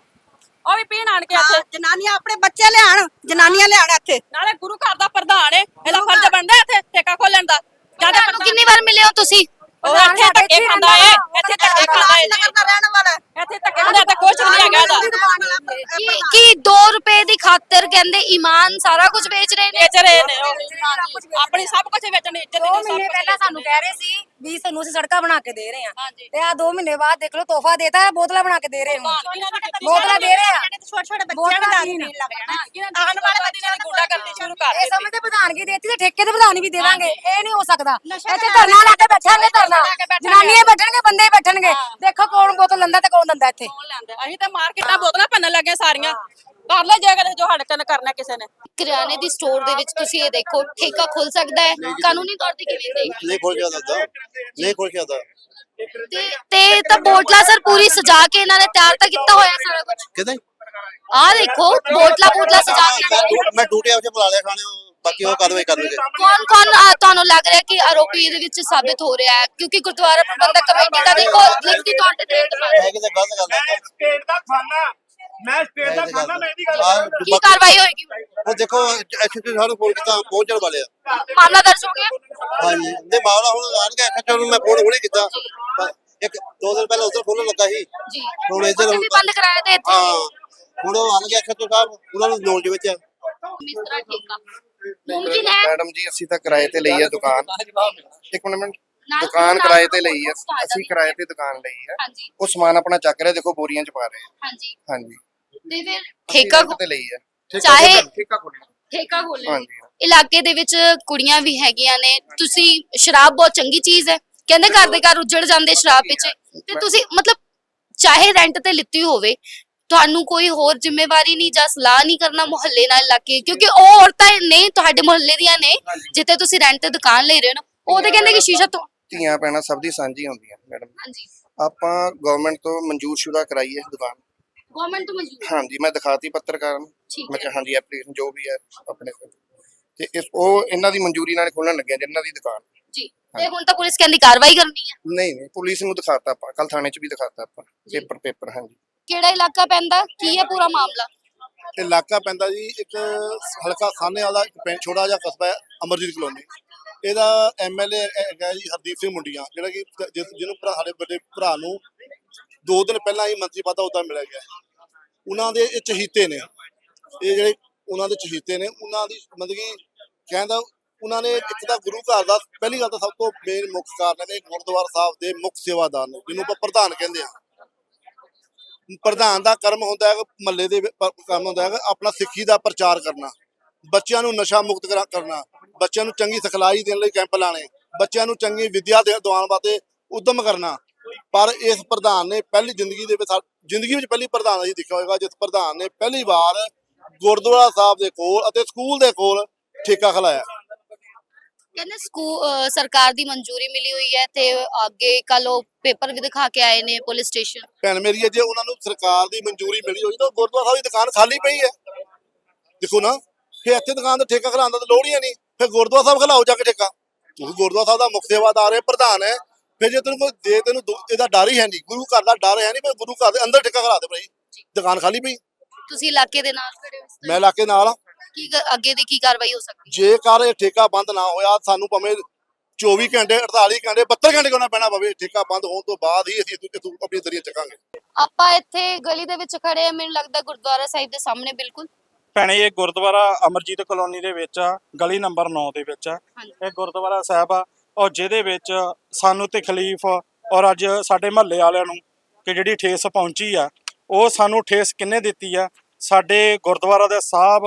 ਉਹ ਵੀ ਪੀਣ ਆਣ ਕੇ ਇੱਥੇ। ਜਨਾਨੀਆਂ ਆਪਣੇ ਬੱਚੇ ਲਿਆਣ ਜਨਾਨੀਆਂ ਲਿਆਣ ਇੱਥੇ। ਨਾਲੇ ਗੁਰੂ ਘਰ ਦਾ ਪ੍ਰਧਾਨ ਹੈ ਇਹਦਾ ਫਰਜ਼ ਬਣਦਾ ਇੱਥੇ ਠੇਕਾ ਖੋਲਣ ਦਾ। ਜਦ ਤੁਹਾਨੂੰ ਕਿੰਨੀ ਵਾਰ ਮਿਲੇ ਹੋ ਤੁਸੀਂ? ਉਹ ਇੱਥੇ ਧੱਕੇ ਖਾਂਦਾ ਏ ਇੱਥੇ ਧੱਕੇ ਖਾਂਦਾ ਏ ਨਗਰ ਦਾ ਰਹਿਣ ਵਾਲਾ ਹੈ। ਇੱਥੇ ਧੱਕੇ ਖਾਂਦਾ ਤਾਂ ਕੁਝ ਨਹੀਂ ਹੈਗਾ ਇਹਦਾ। ਕੀ ਕੀ 2 ਰੁਪਏ ਦੀ ਖਾਤਰ ਕਹਿੰਦੇ ਈਮਾਨ ਸਾਰਾ ਕੁਝ ਵੇਚ ਰਹੇ ਨੇ? ਵੇਚ ਰਹੇ ਨੇ ਉਹ। ਆਪਣੀ ਸਭ ਕੁਝ ਵੇਚਣ ਦੀ ਇੱਜ਼ਤ ਦੋ ਦੀ ਸਭ ਕੁਝ ਪਹਿਲਾਂ ਸਾਨੂੰ ਕਹਿ ਰਹੇ ਸੀ ਵੀ ਸਾਨੂੰ ਅਸੀਂ ਸੜਕਾਂ ਬਣਾ ਕੇ ਦੇ ਰਹੇ ਆ ਹਾਂਜੀ। ਤੇ ਆ ਦੋ ਮਹੀਨੇ ਬਾਅਦ ਦੇਖ ਲਓ ਤੋਹਫਾ ਦੇਤਾ ਹੈ ਬੋਤਲਾਂ ਬਣਾ ਕੇ ਦੇ ਰਹੇ ਹੁਣ ਬੋਤਲਾਂ ਦੇ ਰਹੇ ਆ। ਛੋਟੇ ਛੋਟੇ ਬੱਚਿਆਂ ਨੂੰ। ਪੀਣ ਲੱਗ ਜਾਣਾ ਆਉਣ ਵਾਲੇ ਬੱਚਿਆਂ ਦੀ ਗੁੰਡਾ ਕਰਨੀ ਸ਼ੁਰੂ ਕਰ ਇਹ ਦਿੱਤੀ। ਸਮਝਦੇ ਪ੍ਰਧਾਨਗੀ ਦੇਤੀ ਤੇ ਠੇਕੇ ਦੇ ਪ੍ਰਧਾਨ ਵੀ ਦੇ ਦਾਂਗੇ ਇਹ ਨਹੀਂ ਹੋ ਸਕਦਾ। ਇੱਥੇ ਧਰਨਾ ਲਾ ਕੇ ਬੈਠਾਂਗੇ ਧਰਨਾ। ਜਨਾਨੀਆਂ ਬੈਠਣਗੇ ਬੰਦੇ ਬੈਠਣਗੇ। ਦੇਖੋ ਕੌਣ ਬੋਤਲ ਲੈਂਦਾ ਤੇ ਕੌਣ ਦਿੰਦਾ ਇੱਥੇ। ਲੈਂਦਾ? ਅਸੀਂ ਤਾਂ ਮਾਰਕੀਟਾਂ ਬੋਤਲਾਂ ਭੰਨਣ ਲੱਗੇ ਸਾਰੀਆਂ। ਕਰ ਲੈ ਜੇ ਅਗਰ ਜੋ ਹੱਡ ਕੰਨ ਕਰਨਾ ਕਿਸੇ ਨੇ। ਕਿਰਿਆਨੇ ਦੀ ਸਟੋਰ ਦੇ ਵਿੱਚ ਤੁਸੀਂ ਇਹ ਦੇਖੋ ਠੇਕਾ ਖੁੱਲ ਸਕਦਾ ਹੈ ਕਾਨੂੰਨੀ ਤੌਰ ਤੇ ਕਿਵੇਂ ਦੇ ਨਹੀਂ ਖੋਲ ਕੇ ਆਉਂਦਾ ਨਹੀਂ ਖੋਲ ਕੇ ਆਉਂਦਾ ਤੇ ਤੇ ਤਾਂ ਬੋਟਲਾ ਸਰ ਪੂਰੀ ਸਜਾ ਕੇ ਇਹਨਾਂ ਨੇ ਤਿਆਰ ਤਾਂ ਕੀਤਾ ਹੋਇਆ ਸਾਰਾ ਕੁਝ ਕਿਦਾਂ ਆਹ ਦੇਖੋ ਬੋਟਲਾ ਬੋਟਲਾ ਸਜਾ ਕੇ ਮੈਂ ਡਿਊਟੀ ਆਪ ਚ ਬੁਲਾ ਲਿਆ ਖਾਣੇ ਬਾਕੀ ਉਹ ਕਾਰਵਾਈ ਕਰਨਗੇ ਕੌਣ ਕੌਣ ਤੁਹਾਨੂੰ ਲੱਗ ਰਿਹਾ ਕਿ ਆਰੋਪੀ ਇਹਦੇ ਵਿੱਚ ਸਾਬਿਤ ਹੋ ਰਿਹਾ ਹੈ? ਕਿਉਂਕਿ ਗੁਰਦੁਆਰਾ ਪ੍ਰਬੰਧਕ ਕਮੇਟੀ ਦਾ ਦੇਖੋ ਲਿਖਤੀ ਤੌਰ ਤੇ ਦੇ ਦਿੱਤਾ ਹੈ ਕਿ ਤੇ ਗਲਤ ਗੱਲ ਹੈ ਸਟੇਟ ਦਾ ਖਾਨਾ। ਮੈਂ ਸਟੇਟ ਦਾ ਖਾਨਾ ਮੈਂ ਇਹਦੀ ਗੱਲ ਆਹ, ਕੀ ਕਾਰਵਾਈ ਹੋਏਗੀ? ਉਹ ਦੇਖੋ ਐਕਚੁਅਲੀ ਸਾਨੂੰ ਫੋਨ ਕੀਤਾ ਪਹੁੰਚਣ ਵਾਲੇ ਆ ਮਾਮਲਾ ਦਰਜ ਹੋ ਗਿਆ? ਹਾਂਜੀ ਤੇ ਮਾਮਲਾ ਹੁਣ ਆਣਗੇ ਐਕਚੁਅਲੀ ਨੂੰ ਮੈਂ ਫੋਨ ਹੁਣੇ ਕੀਤਾ। ਪਰ ਇੱਕ ਦੋ ਦਿਨ ਪਹਿਲਾਂ ਉਧਰ ਖੋਲਣ ਲੱਗਾ ਸੀ। ਜੀ। ਹੁਣ ਇੱਧਰ ਉੱਥੇ ਵੀ ਬੰਦ ਕਰਾਇਆ ਤੇ ਇੱਥੇ ਹਾਂ ਹੁਣ ਉਹ ਆਣਗੇ ਐਕਚੁਅਲੀ ਸਾਹਿਬ ਉਹਨਾਂ ਨੂੰ ਨੌਲੇਜ ਵਿੱਚ ਆ। ਮਿਸਤਰਾ ਠੇਕਾ ਮੁਮਕਿਨ ਹੈ ਮੈਡਮ ਜੀ ਅਸੀਂ ਤਾਂ ਕਿਰਾਏ ਤੇ ਲਈ ਹੈ ਦੁਕਾਨ। ਇੱਕ ਮਿੰਟ ਦੁਕਾਨ ਕਿਰਾਏ ਤੇ ਲਈ ਹੈ ਨਾਲ ਅਸੀਂ ਕਿਰਾਏ ਤੇ ਦੁਕਾਨ ਲਈ ਹੈ ਹਾਂਜੀ। ਉਹ ਸਮਾਨ ਆਪਣਾ ਚੱਕ ਰਿਹਾ ਦੇਖੋ ਬੋਰੀਆਂ ਚ ਪਾ ਰਹੇ ਆ। ਹਾਂਜੀ। ਹਾਂਜੀ। ਤੇ ਫਿਰ ਠੇਕਾ ਤੇ ਲਈ ਹੈ ਚਾਹੇ ਠੇਕਾ ਖੋਲਣਾ ਠੇਕਾ ਖੋਲ੍ਹਣਾ ਹਾਂਜੀ ਇਲਾਕੇ ਦੇ ਵਿੱਚ ਕੁੜੀਆਂ ਵੀ ਹੈਗੀਆਂ ਨੇ। ਤੁਸੀਂ ਸ਼ਰਾਬ ਬਹੁਤ ਚੰਗੀ ਚੀਜ਼ ਹੈ। ਕਹਿੰਦੇ ਘਰ ਦੇ ਘਰ ਉੱਜੜ ਜਾਂਦੇ ਸ਼ਰਾਬ ਪਿੱਛੇ ਤੇ ਤੁਸੀਂ ਮਤਲਬ ਚਾਹੇ ਰੈਂਟ ਤੇ ਲਿੱਤੀ ਹੋਵੇ ਤੁਹਾਨੂੰ ਕੋਈ ਹੋਰ ਜ਼ਿੰਮੇਵਾਰੀ ਨਹੀਂ ਜਾਂ ਸਲਾਹ ਨਹੀਂ ਕਰਨਾ ਮੁਹੱਲੇ ਨਾਲ ਲੱਗ ਕੇ ਕਿਉਂਕਿ ਉਹ ਔਰਤਾਂ ਨੇ ਤੁਹਾਡੇ ਮੁਹੱਲੇ ਦੀਆਂ ਨੇ। ਜਿੱਥੇ ਤੁਸੀਂ ਰੈਂਟ ਤੇ ਦੁਕਾਨ ਲੈ ਰਹੇ ਹੋ ਨਾ ਉਹ ਤੇ ਕਹਿੰਦੇ ਕਿ ਸ਼ੀਸ਼ਾ ਤੋਂ ਧੀਆਂ ਪੈਣਾ ਸਭ ਦੀ ਸਾਂਝੀ ਹੁੰਦੀਆਂ ਮੈਡਮ। ਹਾਂਜੀ। ਆਪਾਂ ਗਵਰਨਮੈਂਟ ਤੋਂ ਮਨਜ਼ੂਰਸ਼ੁਦਾ ਕਰਾਈ ਹੈ ਦੁਕਾਨ। ਗਵਰਨਮੈਂਟ ਤੋਂ ਮਨਜ਼ੂਰ ਹਾਂਜੀ ਮੈਂ ਦਿਖਾਤੀ ਪੱਤਰਕਾਰ ਨੂੰ। ਠੀਕ ਮੈਂ ਹੈ। ਕਿਹਾ ਹਾਂਜੀ ਐਪਲੀਕੇਸ਼ਨ ਜੋ ਵੀ ਹੈ ਆਪਣੇ ਕੋਲ। ਤੇ ਇਸ ਉਹ ਇਹਨਾਂ ਦੀ ਮਨਜ਼ੂਰੀ ਨਾਲ ਖੋਲਣ ਲੱਗਿਆ ਜਿਨ੍ਹਾਂ ਦੀ ਦੁਕਾਨ। ਜੀ ਤੇ ਹੁਣ ਤਾਂ ਪੁਲਿਸ ਕਹਿੰਦੀ ਕਾਰਵਾਈ ਕਰਨੀ ਹੈ ਨਹੀਂ ਨਹੀਂ ਪੁਲਿਸ ਨੂੰ ਦਿਖਾਤਾ ਆਪਾਂ ਕੱਲ ਥਾਣੇ 'ਚ ਵੀ ਦਿਖਾਤਾ ਆਪਾਂ। ਪੇਪਰ ਪੇਪਰ ਹਾਂਜੀ। ਕਿਹੜਾ ਇਲਾਕਾ ਪੈਂਦਾ? ਕੀ ਹੈ ਪੂਰਾ ਮਾਮਲਾ? ਇਲਾਕਾ ਪੈਂਦਾ ਜੀ ਇੱਕ ਹਲਕਾ ਸਾਹਨੇ ਵਾਲਾ ਇੱਕ ਪਿੰਡ ਛੋਟਾ ਜਿਹਾ ਕਸਬਾ ਹੈ ਅਮਰਜੀਤ ਕਲੋਨੀ। ਇਹਦਾ ਐਮਐਲਏ ਹੈਗਾ ਜੀ ਹਰਦੀਪ ਸਿੰਘ ਮੁੰਡੀਆਂ ਜਿਹੜਾ ਕਿ ਜਿਸ- ਜਿਹਨੂੰ ਭਰਾ ਸਾਡੇ ਵੱਡੇ ਭਰਾ ਨੂੰ ਦੋ ਦਿਨ ਪਹਿਲਾਂ ਹੀ ਮੰਤਰੀ ਪਦ ਉਹਦਾ ਮਿਲਿਆ ਗਿਆ। ਉਹਨਾਂ ਦੇ ਇਹ ਚਹੀਤੇ ਨੇ। ਇਹ ਜਿਹੜੇ ਉਹਨਾਂ ਦੇ ਚਹੀਤੇ ਨੇ, ਉਹਨਾਂ ਦੀ ਮਤਲਬ ਕਿ ਕਹਿੰਦਾ ਉਹਨਾਂ ਨੇ ਇੱਕ ਤਾਂ ਗੁਰੂ ਘਰ ਦਾ ਪਹਿਲੀ ਗੱਲ ਤਾਂ ਸਭ ਤੋਂ ਮੇਨ ਮੁੱਖ ਕਾਰਨ ਹੈ ਗੁਰਦੁਆਰਾ ਸਾਹਿਬ ਦੇ ਮੁੱਖ ਸੇਵਾਦਾਰ ਨੇ, ਜਿਹਨੂੰ ਆਪਾਂ ਪ੍ਰਧਾਨ ਕਹਿੰਦੇ ਆ ਪ੍ਰਧਾਨ ਦਾ ਕਰਮ ਹੁੰਦਾ ਹੈ ਮਹੱਲੇ ਦੇ ਕੰਮ ਹੁੰਦਾ ਹੈ ਆਪਣਾ ਸਿੱਖੀ ਦਾ ਪ੍ਰਚਾਰ ਕਰਨਾ। ਬੱਚਿਆਂ ਨੂੰ ਨਸ਼ਾ ਮੁਕਤ ਕਰਾ- ਕਰਨਾ। ਬੱਚਿਆਂ ਨੂੰ ਚੰਗੀ ਸਿਖਲਾਈ ਦੇਣ ਲਈ ਕੈਂਪ ਲਾਣੇ। ਬੱਚਿਆਂ ਨੂੰ ਚੰਗੀ ਵਿੱਦਿਆ ਦੇ, ਦਿਵਾਉਣ ਵਾਸਤੇ ਉਦਮ ਕਰਨਾ। ਪਰ ਇਸ ਪ੍ਰਧਾਨ ਨੇ ਪਹਿਲੀ ਜ਼ਿੰਦਗੀ ਦੇ ਵਿੱਚ ਜ਼ਿੰਦਗੀ ਵਿੱਚ ਪਹਿਲੀ ਪ੍ਰਧਾਨ ਅਸੀਂ ਦੇਖਿਆ ਹੋਵੇਗਾ ਜਿਸ ਪ੍ਰਧਾਨ ਨੇ ਪਹਿਲੀ ਵਾਰ ਗੁਰਦੁਆਰਾ ਸਾਹਿਬ ਦੇ ਕੋਲ ਅਤੇ ਸਕੂਲ ਦੇ ਕੋਲ ਠੇਕਾ ਖਲਾਇਆ। ਕਹਿੰਦੇ ਸਕੂਲ ਸਰਕਾਰ ਦੀ ਮਨਜ਼ੂਰੀ ਮਿਲੀ ਹੋਈ ਹੈ ਤੇ ਅੱਗੇ ਕੱਲ ਉਹ ਪੇਪਰ ਵੀ ਦਿਖਾ ਕੇ ਆਏ ਨੇ ਪੁਲਿਸ ਸਟੇਸ਼ਨ। ਭੈਣ ਮੇਰੀ ਜੇ ਉਹਨਾਂ ਨੂੰ ਸਰਕਾਰ ਦੀ ਮਨਜ਼ੂਰੀ ਮਿਲੀ ਹੋਈ ਤਾਂ ਗੁਰਦੁਆਰਾ ਸਾਹਿਬ ਦੀ ਦੁਕਾਨ ਖਾਲੀ ਪਈ ਹੈ। ਦੇਖੋ ਨਾ ਫਿਰ ਇੱਥੇ ਦੁਕਾਨ ਤੇ ਠੇਕਾ ਖਲਾਉਣ ਦਾ ਤਾਂ ਲੋੜ ਹੀ ਨਹੀਂ। ਫਿਰ ਗੁਰਦੁਆਰਾ ਸਾਹਿਬ ਖਲਾਓ ਜਾ ਕੇ ਠੇਕਾ। ਤੂੰ ਗੁਰਦੁਆਰਾ ਸਾਹਿਬ ਦਾ ਮੁੱਖ ਸੇਵਾਦਾਰ ਹੈ ਪ੍ਰਧਾਨ ਹੈ। ਫਿਰ ਜੇ ਤੈਨੂੰ ਕੋਈ ਦੇ ਤੈਨੂੰ ਦੁ- ਇਹਦਾ ਡਰ ਹੀ ਹੈ ਨਹੀਂ ਗੁਰੂ ਘਰ ਦਾ ਡਰ ਹੈ ਨਹੀਂ ਫਿਰ ਗੁਰੂ ਘਰ ਦੇ ਅੰਦਰ ਠੇਕਾ ਖਲਾ ਦੇ ਭਾਈ। ਦੁਕਾਨ ਖਾਲੀ ਪਈ। ਤੁਸੀਂ ਇਲਾਕੇ ਦੇ ਨਾਲ ਖੜੇ ਹੋ ਇਸ ਤਰ੍ਹਾਂ? ਮੈਂ ਇਲਾਕੇ ਨਾਲ ਆ। ਕੀ ਕ- ਅੱਗੇ ਦੀ ਕੀ ਕਾਰਵਾਈ ਹੋ ਸਕਦੀ ਹੈ? ਜੇਕਰ ਇਹ ਠੇਕਾ ਬੰਦ ਨਾ ਹੋਇਆ ਸਾਨੂੰ ਭਾਵੇਂ 24 ਘੰਟੇ 48 ਘੰਟੇ 72 ਘੰਟੇ ਕੋਣਾ ਪੈਣਾ ਪਵੇ ਠੇਕਾ ਬੰਦ ਹੋਣ ਤੋਂ ਬਾਅਦ ਹੀ ਅਸੀਂ ਇੱਥੋਂ- ਇੱਥੋਂ ਆਪਣੀ ਦਰੀਆ ਚੱਕਾਂਗੇ। ਆਪਾਂ ਇੱਥੇ ਗਲੀ ਦੇ ਵਿੱਚ ਖੜੇ ਆ ਮੈਨੂੰ ਲੱਗਦਾ ਗੁਰਦੁਆਰਾ ਸਾਹਿਬ ਦੇ ਸਾਹਮਣੇ ਬਿਲਕੁਲ। ਭੈਣੇ ਇਹ ਗੁਰਦੁਆਰਾ ਅਮਰਜੀਤ ਕਲੋਨੀ ਦੇ ਵਿੱਚ ਆ ਗਲੀ ਨੰਬਰ 9 ਦੇ ਵਿੱਚ ਆ। ਹਾਂਜੀ। ਇਹ ਗੁਰਦੁਆਰਾ ਸਾਹਿਬ ਆ ਔਰ ਜਿਹਦੇ ਵਿੱਚ ਸਾਨੂੰ ਤਕਲੀਫ ਔਰ ਅੱਜ ਸਾਡੇ ਮਹੱਲੇ ਵਾਲਿਆਂ ਨੂੰ ਕਿ ਜਿਹੜੀ ਠੇਸ ਪਹੁੰਚੀ ਆ ਉਹ ਸਾਨੂੰ ਠੇਸ ਕਿੰਨੇ ਦਿੱਤੀ ਆ? ਸਾਡੇ ਗੁਰਦੁਆਰਾ ਦੇ ਸਾਹਿਬ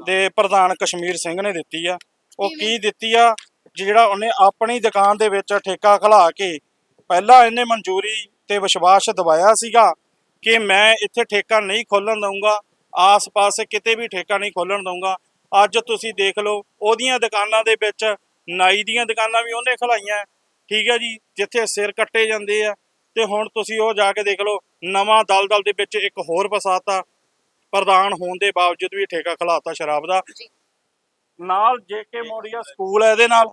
ਦੇ ਪ੍ਰਧਾਨ ਕਸ਼ਮੀਰ ਸਿੰਘ ਨੇ ਦਿੱਤੀ ਆ। ਉਹ? ਕੀ ਦਿੱਤੀ ਆ? ਜਿਹੜਾ ਉਹਨੇ ਆਪਣੀ ਦੁਕਾਨ ਦੇ ਵਿੱਚ ਠੇਕਾ ਖਲਾ ਕੇ ਪਹਿਲਾਂ ਇਹਨੇ ਮਨਜ਼ੂਰੀ ਤੇ ਵਿਸ਼ਵਾਸ ਦਿਵਾਇਆ ਸੀਗਾ ਕਿ ਮੈਂ ਇੱਥੇ ਠੇਕਾ ਨਹੀਂ ਖੋਲਣ ਦਊਂਗਾ ਆਸ-ਪਾਸ ਕਿਤੇ ਵੀ ਠੇਕਾ ਨਹੀਂ ਖੋਲਣ ਦਊਂਗਾ। ਅੱਜ ਤੁਸੀਂ ਦੇਖ ਲਓ ਉਹਦੀਆਂ ਦੁਕਾਨਾਂ ਦੇ ਵਿੱਚ ਨਾਈ ਦੀਆਂ ਦੁਕਾਨਾਂ ਵੀ ਉਹਨੇ ਖਲਾਈਆਂ। ਠੀਕ ਹੈ ਜੀ ਜਿੱਥੇ ਸਿਰ ਕੱਟੇ ਜਾਂਦੇ ਆ। ਤੇ ਹੁਣ ਤੁਸੀਂ ਉਹ ਜਾ ਕੇ ਦੇਖ ਲਓ ਨਵਾਂ ਦਲਦਲ ਦੇ ਵਿੱਚ ਇੱਕ ਹੋਰ ਫਸਾਤਾ ਪ੍ਰਧਾਨ ਹੋਣ ਦੇ ਬਾਵਜੂਦ ਵੀ ਠੇਕਾ ਖਲਾਤਾ ਸ਼ਰਾਬ ਦਾ। ਨਾਲ ਜੇਕੇ ਮੋੜੀਆ ਸਕੂਲ ਹੈ ਇਹਦੇ ਨਾਲ।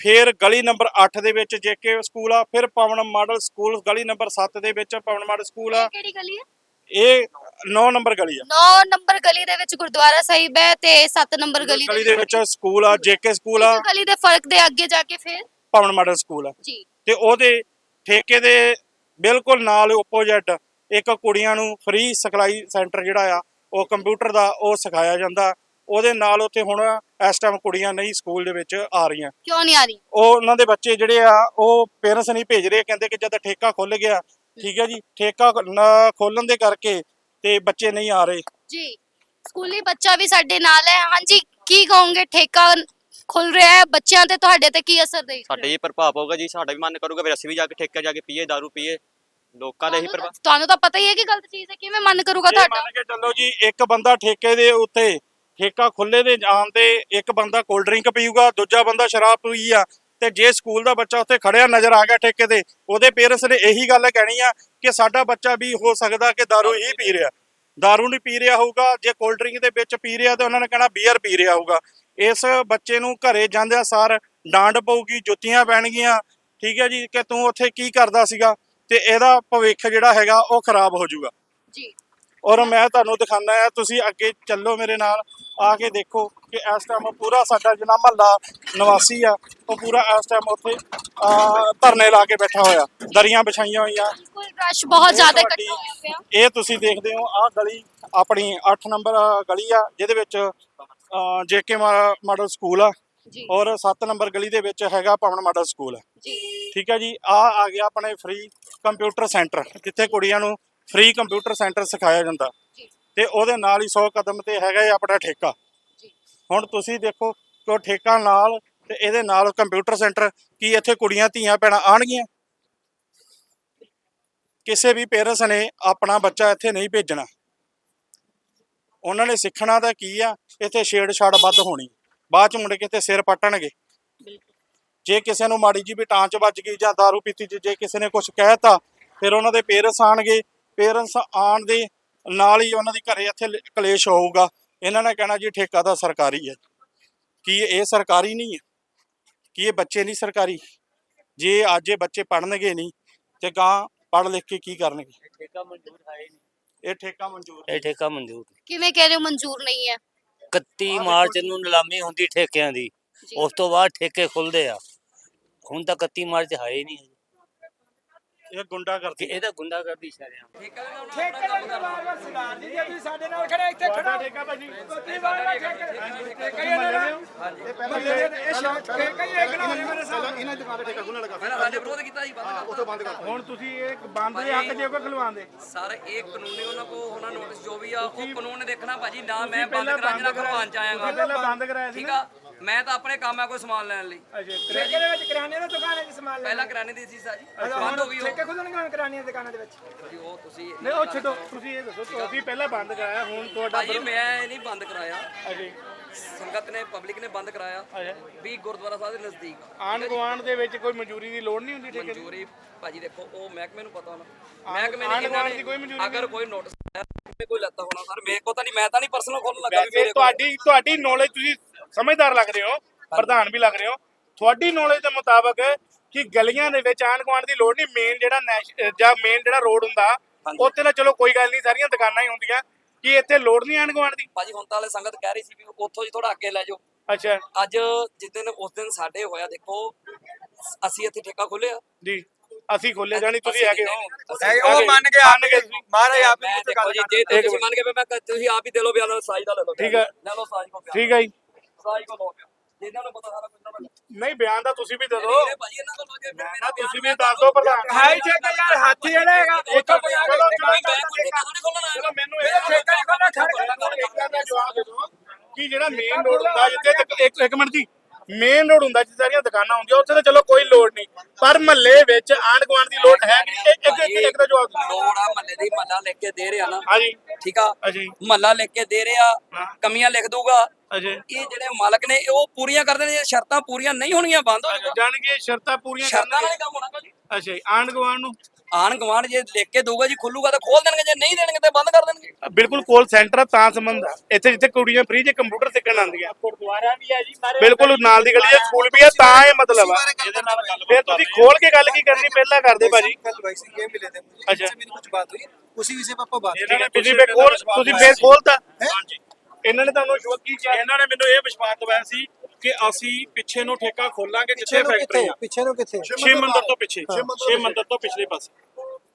ਫਿਰ ਗਲੀ ਨੰਬਰ 8 ਦੇ ਵਿੱਚ ਜੇਕੇ ਸਕੂਲ ਆ। ਫਿਰ ਪਵਨ ਮਾਡਲ ਸਕੂਲ ਗਲੀ ਨੰਬਰ 7 ਦੇ ਵਿੱਚ ਪਵਨ ਮਾਡਲ ਸਕੂਲ ਆ। ਇਹ ਕਿਹੜੀ ਗਲੀ ਹੈ ਇਹ 9 ਨੰਬਰ ਗਲੀ ਆ। 9 ਨੰਬਰ ਗਲੀ ਦੇ ਵਿੱਚ ਗੁਰਦੁਆਰਾ ਸਾਹਿਬ ਹੈ ਤੇ 7 ਨੰਬਰ ਗਲੀ ਗਲੀ ਦੇ ਵਿੱਚ ਸਕੂਲ ਆ ਜੇਕੇ ਸਕੂਲ ਆ। ਗਲੀ ਦੇ ਫ਼ਰਕ ਦੇ ਅੱਗੇ ਜਾ ਕੇ ਫਿਰ? ਪਵਨ ਮਾਡਲ ਸਕੂਲ ਆ। ਜੀ। ਤੇ ਉਹਦੇ ਠੇਕੇ ਦੇ ਬਿਲਕੁਲ ਨਾਲ ਆਪੋਜੀਟ ਇੱਕ ਕੁੜੀਆਂ ਨੂੰ ਫ੍ਰੀ ਸਿਖਲਾਈ ਸੈਂਟਰ ਜਿਹੜਾ ਆ ਉਹ ਕੰਪਿਊਟਰ ਦਾ ਉਹ ਸਿਖਾਇਆ ਜਾਂਦਾ। ਉਹਦੇ ਨਾਲ ਉੱਥੇ ਹੁਣ ਇਸ ਟਾਈਮ ਕੁੜੀਆਂ ਨਹੀਂ ਸਕੂਲ ਦੇ ਵਿੱਚ ਆ ਰਹੀਆਂ। ਕਿਉਂ ਨਹੀਂ ਆ ਰਹੀ ਉਹ ਉਹਨਾਂ ਦੇ ਬੱਚੇ ਜਿਹੜੇ ਆ ਉਹ ਪੇਰੈਂਟਸ ਨਹੀਂ ਭੇਜ ਰਹੇ ਕਹਿੰਦੇ ਕਿ ਜਦ ਠੇਕਾ ਖੁੱਲ ਗਿਆ ਠੀਕ ਹੈ ਜੀ ਠੇਕਾ ਖੋਲਣ ਦੇ ਕਰਕੇ ਤੇ ਬੱਚੇ ਨਹੀਂ ਆ ਰਹੇ। ਜੀ ਸਕੂਲੀ ਬੱਚਾ ਵੀ ਸਾਡੇ ਨਾਲ ਹੈ। ਹਾਂਜੀ ਕੀ ਕਹੋਗੇ ਠੇਕਾ ਖੁੱਲ ਰਿਹਾ ਹੈ ਬੱਚਿਆਂ ਤੇ ਤੁਹਾਡੇ ਤੇ ਕੀ ਅਸਰ ਦੇਖ ਸਾਡੇ ਹੀ ਪ੍ਰਭਾਵ ਪਊਗਾ ਜੀ ਸਾਡਾ ਵੀ ਮਨ ਕਰੂਗਾ ਫਿਰ ਅਸੀਂ ਵੀ ਜਾ ਕੇ ਠੇਕੇ ਜਾ ਕੇ ਪੀਏ दारू ਪੀਏ ਲੋਕਾਂ ਦਾ ਹੀ ਪ੍ਰਭਾਵ। ਤੁਹਾਨੂੰ ਤਾਂ ਪਤਾ ਹੀ ਹੈ ਕਿ ਗਲਤ ਚੀਜ਼ ਹੈ ਕਿਵੇਂ ਮਨ ਕਰੂਗਾ ਤੁਹਾਡਾ? ਮੰਨ ਕੇ ਚੱਲੋ ਜੀ ਇੱਕ ਬੰਦਾ ਠੇਕੇ ਦੇ ਉੱਤੇ ਠੇਕਾ ਖੁੱਲੇ ਦੇ ਜਾਣ ਤੇ ਇੱਕ ਬੰਦਾ ਕੋਲਡ ਡਰਿੰਕ ਪੀਊਗਾ ਦੂਜਾ ਬੰਦਾ ਸ਼ਰਾਬ ਪੀ ਆ ਤੇ ਜੇ ਸਕੂਲ ਦਾ ਬੱਚਾ ਉੱਥੇ ਖੜਿਆ ਨਜ਼ਰ ਆ ਗਿਆ ਠੇਕੇ ਤੇ ਉਹਦੇ ਪੇਰੈਂਟਸ ਨੇ ਇਹੀ ਗੱਲ ਕਹਿਣੀ ਆ ਕਿ ਸਾਡਾ ਬੱਚਾ ਵੀ ਹੋ ਸਕਦਾ ਕਿ दारू ਹੀ ਪੀ ਰਿਹਾ दारू ਨਹੀਂ ਪੀ ਰਿਹਾ ਹੋਊਗਾ ਜੇ ਕੋਲਡ ਡਰਿੰਕ ਦੇ ਵਿੱਚ ਪੀ ਰਿਹਾ ਤੇ ਉਹਨਾਂ ਨੇ ਕਹਿਣਾ ਬੀਅਰ ਪੀ ਰਿਹਾ ਹੋਊਗਾ ਇਸ ਬੱਚੇ ਨੂੰ ਘਰੇ ਜਾਂਦਿਆਂ ਸਾਰ ਡਾਂਡ ਪਊਗੀ ਜੁੱਤੀਆਂ ਪੈਣਗੀਆਂ ਠੀਕ ਹੈ ਜੀ ਕਿ ਤੂੰ ਉੱਥੇ ਕੀ ਕਰਦਾ ਸੀਗਾ ਤੇ ਇਹਦਾ ਭਵਿੱਖ ਜਿਹੜਾ ਹੈਗਾ ਉਹ ਖਰਾਬ ਹੋ ਜਾਊਗਾ ਜੀ ਔਰ ਮੈਂ ਤੁਹਾਨੂੰ ਦਿਖਾਣਾ ਹੈ ਤੁਸੀਂ ਅੱਗੇ ਚੱਲੋ ਮੇਰੇ ਨਾਲ ਆ ਕੇ ਦੇਖੋ ਕਿ ਇਸ ਟਾਈਮ ਪੂਰਾ ਸਾਡਾ ਜਿਹੜਾ ਮਹੱਲਾ ਨਿਵਾਸੀ ਆ ਉਹ ਪੂਰਾ ਇਸ ਟਾਈਮ ਉੱਥੇ ਧਰਨੇ ਲਾ ਕੇ ਬੈਠਾ ਹੋਇਆ। ਦਰੀਆਂ ਵਿਛਾਈਆਂ ਹੋਈਆਂ। ਬਿਲਕੁਲ ਰਸ਼ ਬਹੁਤ ਜ਼ਿਆਦਾ ਇਕੱਠਾ ਹੋਇਆ ਪਿਆ। ਇਹ ਤੁਸੀਂ ਦੇਖਦੇ ਹੋ ਆਹ ਗਲੀ ਆਪਣੀ 8 ਨੰਬਰ ਗਲੀ ਆ ਜਿਹਦੇ ਵਿੱਚ ਜੇਕੇ ਮਾਡਲ ਸਕੂਲ ਆ। ਜੀ। ਔਰ 7 ਨੰਬਰ ਗਲੀ ਦੇ ਵਿੱਚ ਹੈਗਾ ਪਵਨ ਮਾਡਲ ਸਕੂਲ। ਜੀ। ਠੀਕ ਹੈ ਜੀ ਆ ਆ ਗਿਆ ਆਪਣੇ ਫ੍ਰੀ ਕੰਪਿਊਟਰ ਸੈਂਟਰ ਜਿੱਥੇ ਕੁੜੀਆਂ ਨੂੰ ਫ੍ਰੀ ਕੰਪਿਊਟਰ ਸੈਂਟਰ ਸਿਖਾਇਆ ਜਾਂਦਾ। ਜੀ। ਤੇ ਉਹਦੇ ਨਾਲ ਹੀ 100 ਕਦਮ ਤੇ ਹੈਗਾ ਇਹ ਆਪਣਾ ਠੇਕਾ। ਹੁਣ ਤੁਸੀਂ ਦੇਖੋ ਕੋ ਠੇਕਾ ਨਾਲ ਤੇ ਇਹਦੇ ਨਾਲ ਕੰਪਿਊਟਰ ਸੈਂਟਰ ਕੀ ਇੱਥੇ ਕੁੜੀਆਂ ਧੀਆਂ ਭੈਣਾਂ ਆਣਗੀਆਂ ਕਿਸੇ ਵੀ ਪੇਰੈਂਟਸ ਨੇ ਆਪਣਾ ਬੱਚਾ ਇੱਥੇ ਨਹੀਂ ਭੇਜਣਾ। ਉਹਨਾਂ ਨੇ ਸਿੱਖਣਾ ਤਾਂ ਕੀ ਆ ਇੱਥੇ ਛੇੜ-ਛਾੜ ਵੱਧ ਹੋਣੀ। ਬਾਅਦ ਚ ਮੁੰਡੇ ਕਿਤੇ ਸਿਰ ਪੱਟਣਗੇ। ਜੇ ਕਿਸੇ ਨੂੰ ਮਾੜੀ ਜੀ ਵੀ ਟਾਂ ਚ ਵੱਜ ਗਈ ਜਾਂ दारू ਪੀਤੀ ਜੇ ਕਿਸੇ ਨੇ ਕੁਝ ਕਹਿਤਾ ਫਿਰ ਉਹਨਾਂ ਦੇ ਪੇਰੈਂਟਸ ਆਣਗੇ ਪੇਰੈਂਟਸ ਆਣ ਦੇ ਨਾਲ ਹੀ ਉਹਨਾਂ ਦੀ ਘਰੇ ਇੱਥੇ ਲ- ਕਲੇਸ਼ ਹੋਊਗਾ। ਇਹਨਾਂ ਨੇ ਕਹਿਣਾ ਜੀ ਠੇਕਾ ਤਾਂ ਸਰਕਾਰੀ ਹੈ। ਕੀ ਇਹ ਸਰਕਾਰੀ ਨਹੀਂ ਹੈ? ਕੀ ਇਹ ਬੱਚੇ ਨਹੀਂ ਸਰਕਾਰੀ? ਜੇ ਅੱਜ ਇਹ ਬੱਚੇ ਪੜਨਗੇ ਨਹੀਂ ਤੇ ਗਾਂ ਪੜ ਲਿਖ ਕੇ ਕੀ ਕਰਨਗੇ? ਠੇਕਾ ਮਨਜ਼ੂਰ ਹੈ ਨਹੀਂ। ਇਹ ਠੇਕਾ ਮਨਜ਼ੂਰ ਇਹ ਠੇਕਾ ਮਨਜ਼ੂਰ ਕਿਵੇਂ ਕਹਿ ਰਹੇ ਹੋ ਮਨਜ਼ੂਰ ਨਹੀਂ ਹੈ? 31 ਮਾਰਚ ਨੂੰ ਨਿਲਾਮੀ ਹੁੰਦੀ ਠੇਕਿਆਂ ਦੀ। ਜੀ। ਉਸ ਤੋਂ ਬਾਅਦ ਠੇਕੇ ਖੁੱਲਦੇ ਆ। ਹੁਣ ਤਾਂ 31 ਮਾਰਚ ਹੈ ਹੀ ਨਹੀਂ। ਇਹ ਗੁੰਡਾ ਕਿ ਕਰਦੀ ਇਹਦਾ ਗੁੰਡਾਗਰਦੀ ਸ਼ਰਿਆਮ ਠੇਕੇ ਦੇ ਬਾਰ ਸਰਦਾਰ ਜੀ ਜੇ ਤੁਸੀਂ ਸਾਡੇ ਨਾਲ ਖੜੇ ਇੱਥੇ ਖੜਾ। ਠੇਕਾ ਭਾਜੀ। ਤੁਸੀਂ ਬਾਰ ਬਾਰ ਠੇਕੇ ਠੇਕੇ ਹੀ ਇਹਨਾਂ ਦਾ ਇਹ ਪਹਿਲਾਂ ਇਹ ਸ਼ਾਟ ਠੇਕੇ ਹੀ ਇੱਕ ਨਾਲ ਮੇਰੇ ਸਾਹਮਣੇ ਇਹਨਾਂ ਦੁਕਾਨ ਤੇ ਠੇਕਾ ਖੁੱਲਣ ਲੱਗਾ ਪਹਿਲਾਂ ਸਾਡੇ ਵਿਰੋਧ ਕੀਤਾ ਜੀ ਬੰਦ ਉਥੋਂ ਬੰਦ ਕਰ ਹੁਣ ਤੁਸੀਂ ਇਹ ਬੰਦ ਦੇ ਹੱਕ ਜੇ ਕੋਈ ਖਲਵਾਉਂਦੇ। ਸਰ ਇਹ ਕਾਨੂੰਨੀ ਉਹਨਾਂ ਕੋ ਹੋਣਾ ਨੋਟਿਸ ਜੋ ਵੀ ਆ ਉਹ ਕਾਨੂੰਨ ਨੇ ਦੇਖਣਾ ਭਾਜੀ ਨਾ ਮੈਂ ਬੰਦ ਪਹਿਲਾਂ ਕਰਾਂ ਨਾ ਬੰਦ ਕਰਵਾਉਣ ਚ ਆਇਆਗਾ ਪਹਿਲਾਂ ਬੰਦ ਕਰਾਇਆ ਸੀ ਠੀਕ ਨਾ ਆ? ਮੈਂ ਤਾਂ ਆਪਣੇ ਕੰਮ ਆ ਕੋਈ ਸਮਾਨ ਲੈਣ ਲਈ। ਅੱਛਾ ਠੇਕੇ ਦੇ ਵਿੱਚ ਕਿਰਾਣੇ ਦੀ ਦੁਕਾਨ ਹੈ ਜੀ ਸਮਾਨ ਲੈਣਾ ਪਹਿਲਾਂ ਕਰਾਣੇ ਦੀ ਸੀ ਸਰ ਜੀ ਅੱਛਾ, ਬੰਦ ਹੋ ਗਈ ਹੁਣ ਉਹ। ਠੇਕੇ ਖੁੱਲਣਗੇ ਹੁਣ ਕਿਰਾਣੇ ਦੀ ਦੁਕਾਨਾਂ ਦੇ ਵਿੱਚ? ਜੀ ਉਹ ਤੁਸੀਂ ਨਹੀਂ ਉਹ ਛੱਡੋ ਤੁਸੀਂ ਇਹ ਦੱਸੋ ਤੁਸੀਂ ਪਹਿਲਾਂ ਬੰਦ ਕਰਾਇਆ ਹੁਣ ਤੁਹਾਡਾ ਭਾਜੀ ਮੈਂ ਨਹੀਂ ਬੰਦ ਕਰਾਇਆ। ਅਜੇ ਸੰਗਤ ਨੇ ਪਬਲਿਕ ਨੇ ਬੰਦ ਕਰਾਇਆ। ਵੀ ਗੁਰਦੁਆਰਾ ਸਾਹਿਬ ਦੇ ਨਜ਼ਦੀਕ। ਆਣ ਗੁਆਂਢ ਦੇ ਵਿੱਚ ਕੋਈ ਮਨਜ਼ੂਰੀ ਦੀ ਲੋੜ ਨਹੀਂ ਹੁੰਦੀ ਠੇਕੇ ਦੀ? ਮਨਜ਼ੂਰੀ ਭਾਜੀ ਦੇਖੋ ਉਹ ਮਹਿਕਮੇ ਨੂੰ ਪਤਾ ਹੋਣਾ ਮਹਿਕਮੇ ਨੇ ਇਹਨਾਂ ਗੁਆਂਢ ਦੀ ਕੋਈ ਨੇ ਅਗਰ ਕੋਈ ਨੋਟਿਸ ਆਇਆ ਕੋਈ ਲੱਤਾ ਹੋਣਾ ਸਰ। ਮੇਰੇ ਕੋ ਤਾਂ ਨਹੀਂ ਮੈਂ ਤਾਂ ਨਹੀਂ ਪਰਸਨਲ ਖੋਲਣ ਲੱਗਾ ਵੀ ਮੇਰੇ ਤੁਹਾਡੀ ਤੁਹਾਡੀ ਨੌਲੇਜ ਤੁਸੀਂ ਸਮਝਦਾਰ ਲੱਗ ਰਹੇ ਹੋ ਪ੍ਰਧਾਨ ਵੀ ਲੱਗ ਰਹੇ ਹੋ। ਤੁਹਾਡੀ ਨੌਲੇਜ ਦੇ ਮੁਤਾਬਕ ਕਿ ਗਲੀਆਂ ਦੇ ਵਿੱਚ ਆਣ ਗੁਆਂਢ ਦੀ ਲੋੜ ਨਹੀਂ ਮੇਨ ਜਿਹੜਾ ਜਾਂ ਮੇਨ ਜਿਹੜਾ ਰੋਡ ਹੁੰਦਾ। ਉੱਥੇ ਤਾਂ ਚਲੋ ਕੋਈ ਗੱਲ ਨਹੀਂ ਸਾਰੀਆਂ ਦੁਕਾਨਾਂ ਹੀ ਹੁੰਦੀਆਂ ਕਿ ਇੱਥੇ ਲੋੜ ਨਹੀਂ ਆਣ ਗੁਆਂਢ ਦੀ। ਭਾਜੀ ਹੁਣ ਤਾਂ ਹਲੇ ਸੰਗਤ ਕਹਿ ਰਹੀ ਸੀ ਵੀ ਉੱਥੋਂ ਜੀ ਥੋੜਾ ਅੱਗੇ ਲੈ ਜਾਓ। ਅੱਛਾ। ਅੱਜ ਜਿਸ ਦਿਨ ਉਸ ਦਿਨ ਸਾਡੇ ਹੋਇਆ ਦੇਖੋ ਅਸੀਂ ਇੱਥੇ ਠੇਕਾ ਖੋਲਿਆ ਜੀ ਅਸੀਂ ਖੋਲੇ ਜਾਣੀ ਤੁਸੀਂ ਹੈਗੇ ਹੋ। ਉਹ ਮੰਨ ਗਿਆ ਮੰਨ ਗਏ ਤੁਸੀਂ। ਮਹਾਰਾਜ ਆਪ ਹੀ ਤੁਸੀਂ ਮੰਨ ਕੇ ਵੀ ਮੈਂ ਤੁਸੀਂ ਆਪ ਹੀ ਦੇ ਲਓ ਵੀ ਆਹ ਸਾਈ ਦਾ ਲੈ ਲਓ। ਠੀਕ ਹੈ। ਲੈ ਲਓ ਸਾਈ ਕੋ ਪਿਆ ਠੀਕ ਹੈ ਜੀ। ਸਾਈ ਕੋ ਲਓ ਪਿਆ ਇਹਨਾਂ ਨੂੰ ਪਤਾ ਸਾਰਾ ਕੁਝ ਨਾ ਨਹੀਂ ਬਿਆਨ ਤਾਂ ਤੁਸੀਂ ਵੀ ਦੇ ਦਿਓ। ਨਹੀਂ ਭਾਜੀ ਇਹਨਾਂ ਕੋਲ ਲੋਗੇ ਫਿਰ ਮੇਰਾ ਤੁਸੀਂ ਵੀ ਦੱਸ ਦਿਓ ਪ੍ਰਧਾਨ। ਹਾਈ ਠੇਕੇ ਯਾਰ ਹੱਥ ਜਿਹੜਾ ਹੈਗਾ। ਉੱਥੋਂ ਕੋਈ ਕੋਈ ਆ ਚਲੋ, ਕੇ ਚਲੋ, ਮੈਂ ਕੋਈ ਠੇਕਾ ਥੋੜੀ ਖੋਲਣਾ ਚਲੋ ਮੈਨੂੰ ਇਹ ਠੇਕਾ ਨਹੀਂ ਖੋਲਣਾ ਖੜ ਠੇਕਾ ਦਾ ਜਵਾਬ ਦੇ ਦਿਓ ਕਿ ਜਿਹੜਾ ਮੇਨ ਰੋਡ ਹੁੰਦਾ ਜਿੱਥੇ ਇੱਕ ਇੱਕ ਮਿੰਟ ਜੀ। ਮੇਨ ਰੋਡ ਹੁੰਦਾ ਜਿੱਥੇ ਸਾਰੀਆਂ ਦੁਕਾਨਾਂ ਹੁੰਦੀਆਂ ਉੱਥੇ ਤਾਂ ਚਲੋ ਕੋਈ ਲੋੜ ਨਹੀਂ। ਪਰ ਮਹੱਲੇ ਵਿੱਚ ਆਂਢ ਗੁਆਂਢ ਦੀ ਲੋੜ ਹੈ ਕਿ ਨਹੀਂ? ਇੱਕ ਇੱਕ ਇੱਕ ਦਾ ਜਵਾਬ ਦਿਓ। ਲੋੜ ਆ ਮੱਲੇ ਦੀ ਮੱਲਾ ਲਿਖ ਕੇ ਦੇ ਰਿਹਾ ਨਾ। ਹਾਂਜੀ। ਠੀਕ ਆ? ਮੱਲਾ ਲਿਖ ਕੇ ਦੇ ਰਿਹਾ। ਕਮੀਆਂ ਲਿਖ ਦੂਗਾ ਅਜੇ ਇਹ ਜਿਹੜੇ ਮਾਲਕ ਨੇ ਉਹ ਪੂਰੀਆਂ ਕਰਦੇ ਨੇ ਜੇ ਸ਼ਰਤਾਂ ਪੂਰੀਆਂ ਨਹੀਂ ਹੋਣਗੀਆਂ ਬੰਦ ਹੋ ਜਾਊਗਾ ਜਾਣਗੇ ਸ਼ਰਤਾਂ ਪੂਰੀਆਂ ਸ਼ਰਤਾਂ ਨਾਲ ਕਰਨਗੇ ਹੀ ਕੰਮ ਹੋਣਾ ਭਾਜੀ ਅੱਛਾ ਜੀ, ਆਂਢ ਗੁਆਂਢ ਨੂੰ ਆਣ ਗਵਾਂਡ ਜੇ ਲਿਖ ਕੇ ਦਊਗਾ ਜੀ ਖੁੱਲੂਗਾ ਤਾਂ ਖੋਲ ਦੇਣਗੇ ਜੇ ਨਹੀਂ ਦੇਣਗੇ ਤਾਂ ਬੰਦ ਕਰ ਦੇਣਗੇ ਬਿਲਕੁਲ ਕੋਲ ਸੈਂਟਰ ਆ ਤਾਂ ਸੰਬੰਧ ਆ ਇੱਥੇ ਜਿੱਥੇ ਕੁੜੀਆਂ ਫ੍ਰੀ ਚ ਕੰਪਿਊਟਰ ਸਿੱਖਣ ਆਉਂਦੀਆਂ ਗੁਰਦੁਆਰਾ ਵੀ ਹੈ ਜੀ ਮਾਰੇ ਬਿਲਕੁਲ ਨਾਲ ਦੀ ਗਲੀ 'ਚ ਸਕੂਲ ਵੀ ਆ ਤਾਂ ਇਹ ਮਤਲਬ ਆ ਫਿਰ ਤੁਸੀਂ ਖੋਲ ਕੇ ਗੱਲ ਕੀ ਕਰਨੀ ਪਹਿਲਾਂ ਕਰਦੇ ਭਾਜੀ कल वैसे ये मिले थे मुझे अच्छा। इनसे मेरी कुछ बात हुई उसी विषय पर आपको बात ਇਹਨਾਂ ਨੇ ਤੁਸੀਂ ਫੇਰ ਖੋਲ ਤੁਸੀਂ ਫੇਰ ਖੋਲਤਾ ਹਾਂਜੀ ਇਹਨਾਂ ਨੇ ਤੁਹਾਨੂੰ ਸ਼ੌਕੀ ਕਿਹਾ ਇਹਨਾਂ ਨੇ ਮੈਨੂੰ ਇਹ ਵਿਸ਼ਵਾਸ ਦਿਵਾਇਆ ਸੀ ਕਿ ਅਸੀਂ ਪਿੱਛੇ ਨੂੰ ਠੇਕਾ ਖੋਲਾਂਗੇ ਜਿੱਥੇ पीछे नु ਫੈਕਟਰੀ किथे ਆ पीछे नु किथे ਸ਼ਿਵ ਮੰਦਰ ਤੋਂ ਪਿੱਛੇ ਸ਼ਿਵ ਮੰਦਰ ਤੋਂ ਪਿਛਲੇ ਪਾਸੇ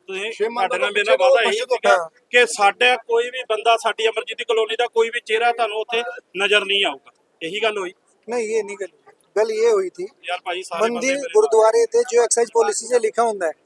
ਤੁਸੀਂ ਸਾਡੇ ਨਾਲ ਮੇਰਾ ਵਾਦਾ ਇਹ ਸੀਗਾ ਕਿ ਸਾਡਾ ਕੋਈ ਵੀ ਬੰਦਾ ਸਾਡੀ ਅਮਰਜੀਤ ਕਲੋਨੀ ਦਾ ਕੋਈ ਵੀ ਚਿਹਰਾ ਤੁਹਾਨੂੰ ਉੱਥੇ ਨਜ਼ਰ ਨਹੀਂ ਆਊਗਾ ਇਹੀ ਗੱਲ ਹੋਈ नहीं ये नहीं गल गल ये हुई थी ਯਾਰ ਭਾਜੀ ਸਾਰੇ ਬੰਦੇ मंदिर ਮੇਰੇ- गुरुद्वारे थे जो एक्साइज पॉलिसी से लिखा होता है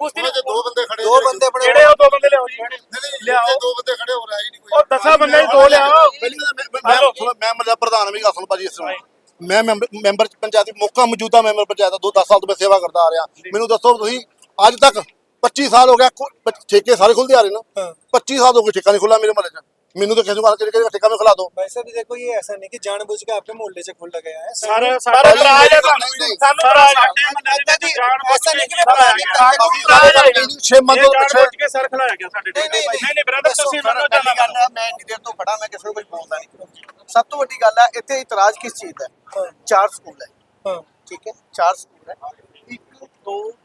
ਕੁਸ਼ਤੀ ਮੈਂ ਪ੍ਰਧਾਨ ਵੀ ਗਾਸਲ ਭਾਜੀ ਮੈਂਬਰ ਪੰਚਾਇਤ ਮੌਕਾ ਮੌਜੂਦਾ ਮੈਂਬਰ ਪੰਚਾਇਤ ਦੋ। 10 ਸਾਲ ਤੋਂ ਮੈਂ ਸੇਵਾ ਕਰਦਾ ਆ ਰਿਹਾ। ਮੈਨੂੰ ਦੱਸੋ ਤੁਸੀਂ ਅੱਜ ਤੱਕ 25 ਸਾਲ ਹੋ ਗਿਆ ਠੇਕੇ ਸਾਰੇ ਖੁੱਲਦੇ ਆ ਰਹੇ ਨਾ। 25 ਸਾਲ ਹੋ ਗਏ ਠੇਕਾ ਨਹੀਂ ਖੁੱਲਾ ਮੇਰੇ ਮਹੱਲੇ 'ਚ। ਮੈਨੂੰ ਤਾਂ ਕਿਸੇ ਨੂੰ ਕਿ ਕਿ ਠੇਕਾ ਮੈਂ ਖੁਲਾ ਦੋ वैसे भी देखो ये ऐसा नहीं कि जानबूझ के आपके मोहल्ले से खोला गया है ਸਾਰਾ ਸਾਰਾ ਇਤਰਾਜ਼ ਹੈ ਸਾਨੂੰ ਸਾਨੂੰ ਇਤਰਾਜ਼ ਹੈ ऐसा ਜਾਣ ਬੁੱਝ ऐसा ਕੇ नहीं कि मैं ਸਾਰਾ प्लानिंग ਹੈਗਾ। कर ਅਸੀਂ ਸਾਰੇ ਕਰਦੇ ਨਹੀਂ, ਛੇ ਮੰਨ ਇਹ ਤੋਂ ਜਾਣ ਪਿੱਛੇ ਬੁੱਝ ਕੇ ਸਰ ਖਲਾਇਆ ਗਿਆ ਸਾਡੇ ਨਹੀਂ, ਨਹੀਂ, ਨਹੀਂ ਨਹੀਂ ਬ੍ਰਦਰ ਤੁਸੀਂ ਦੱਸੋ, ਮੈਨੂੰ ਪਹਿਲੀ ਜਾਣਦੇ ਗੱਲ ਹੈ ਮੈਂ ਇੰਨੀ ਦੇਰ ਤੋਂ ਖੜਾ ਮੈਂ ਕਿਸੇ ਨੂੰ ਕੁਝ ਬੋਲਦਾ ਨਹੀਂ ਸਭ ਤੋਂ ਵੱਡੀ ਗੱਲ ਹੈ ਇੱਥੇ ਇਤਰਾਜ਼ ਕਿਸ ਚੀਜ਼ ਦਾ ਹੈ ਚਾਰ ਸਕੂਲ ਹੈ हाँ ਠੀਕ ਹੈ ਚਾਰ ਸਕੂਲ ਹੈ ਇੱਕ ਦੋ ਤਿੰਨ,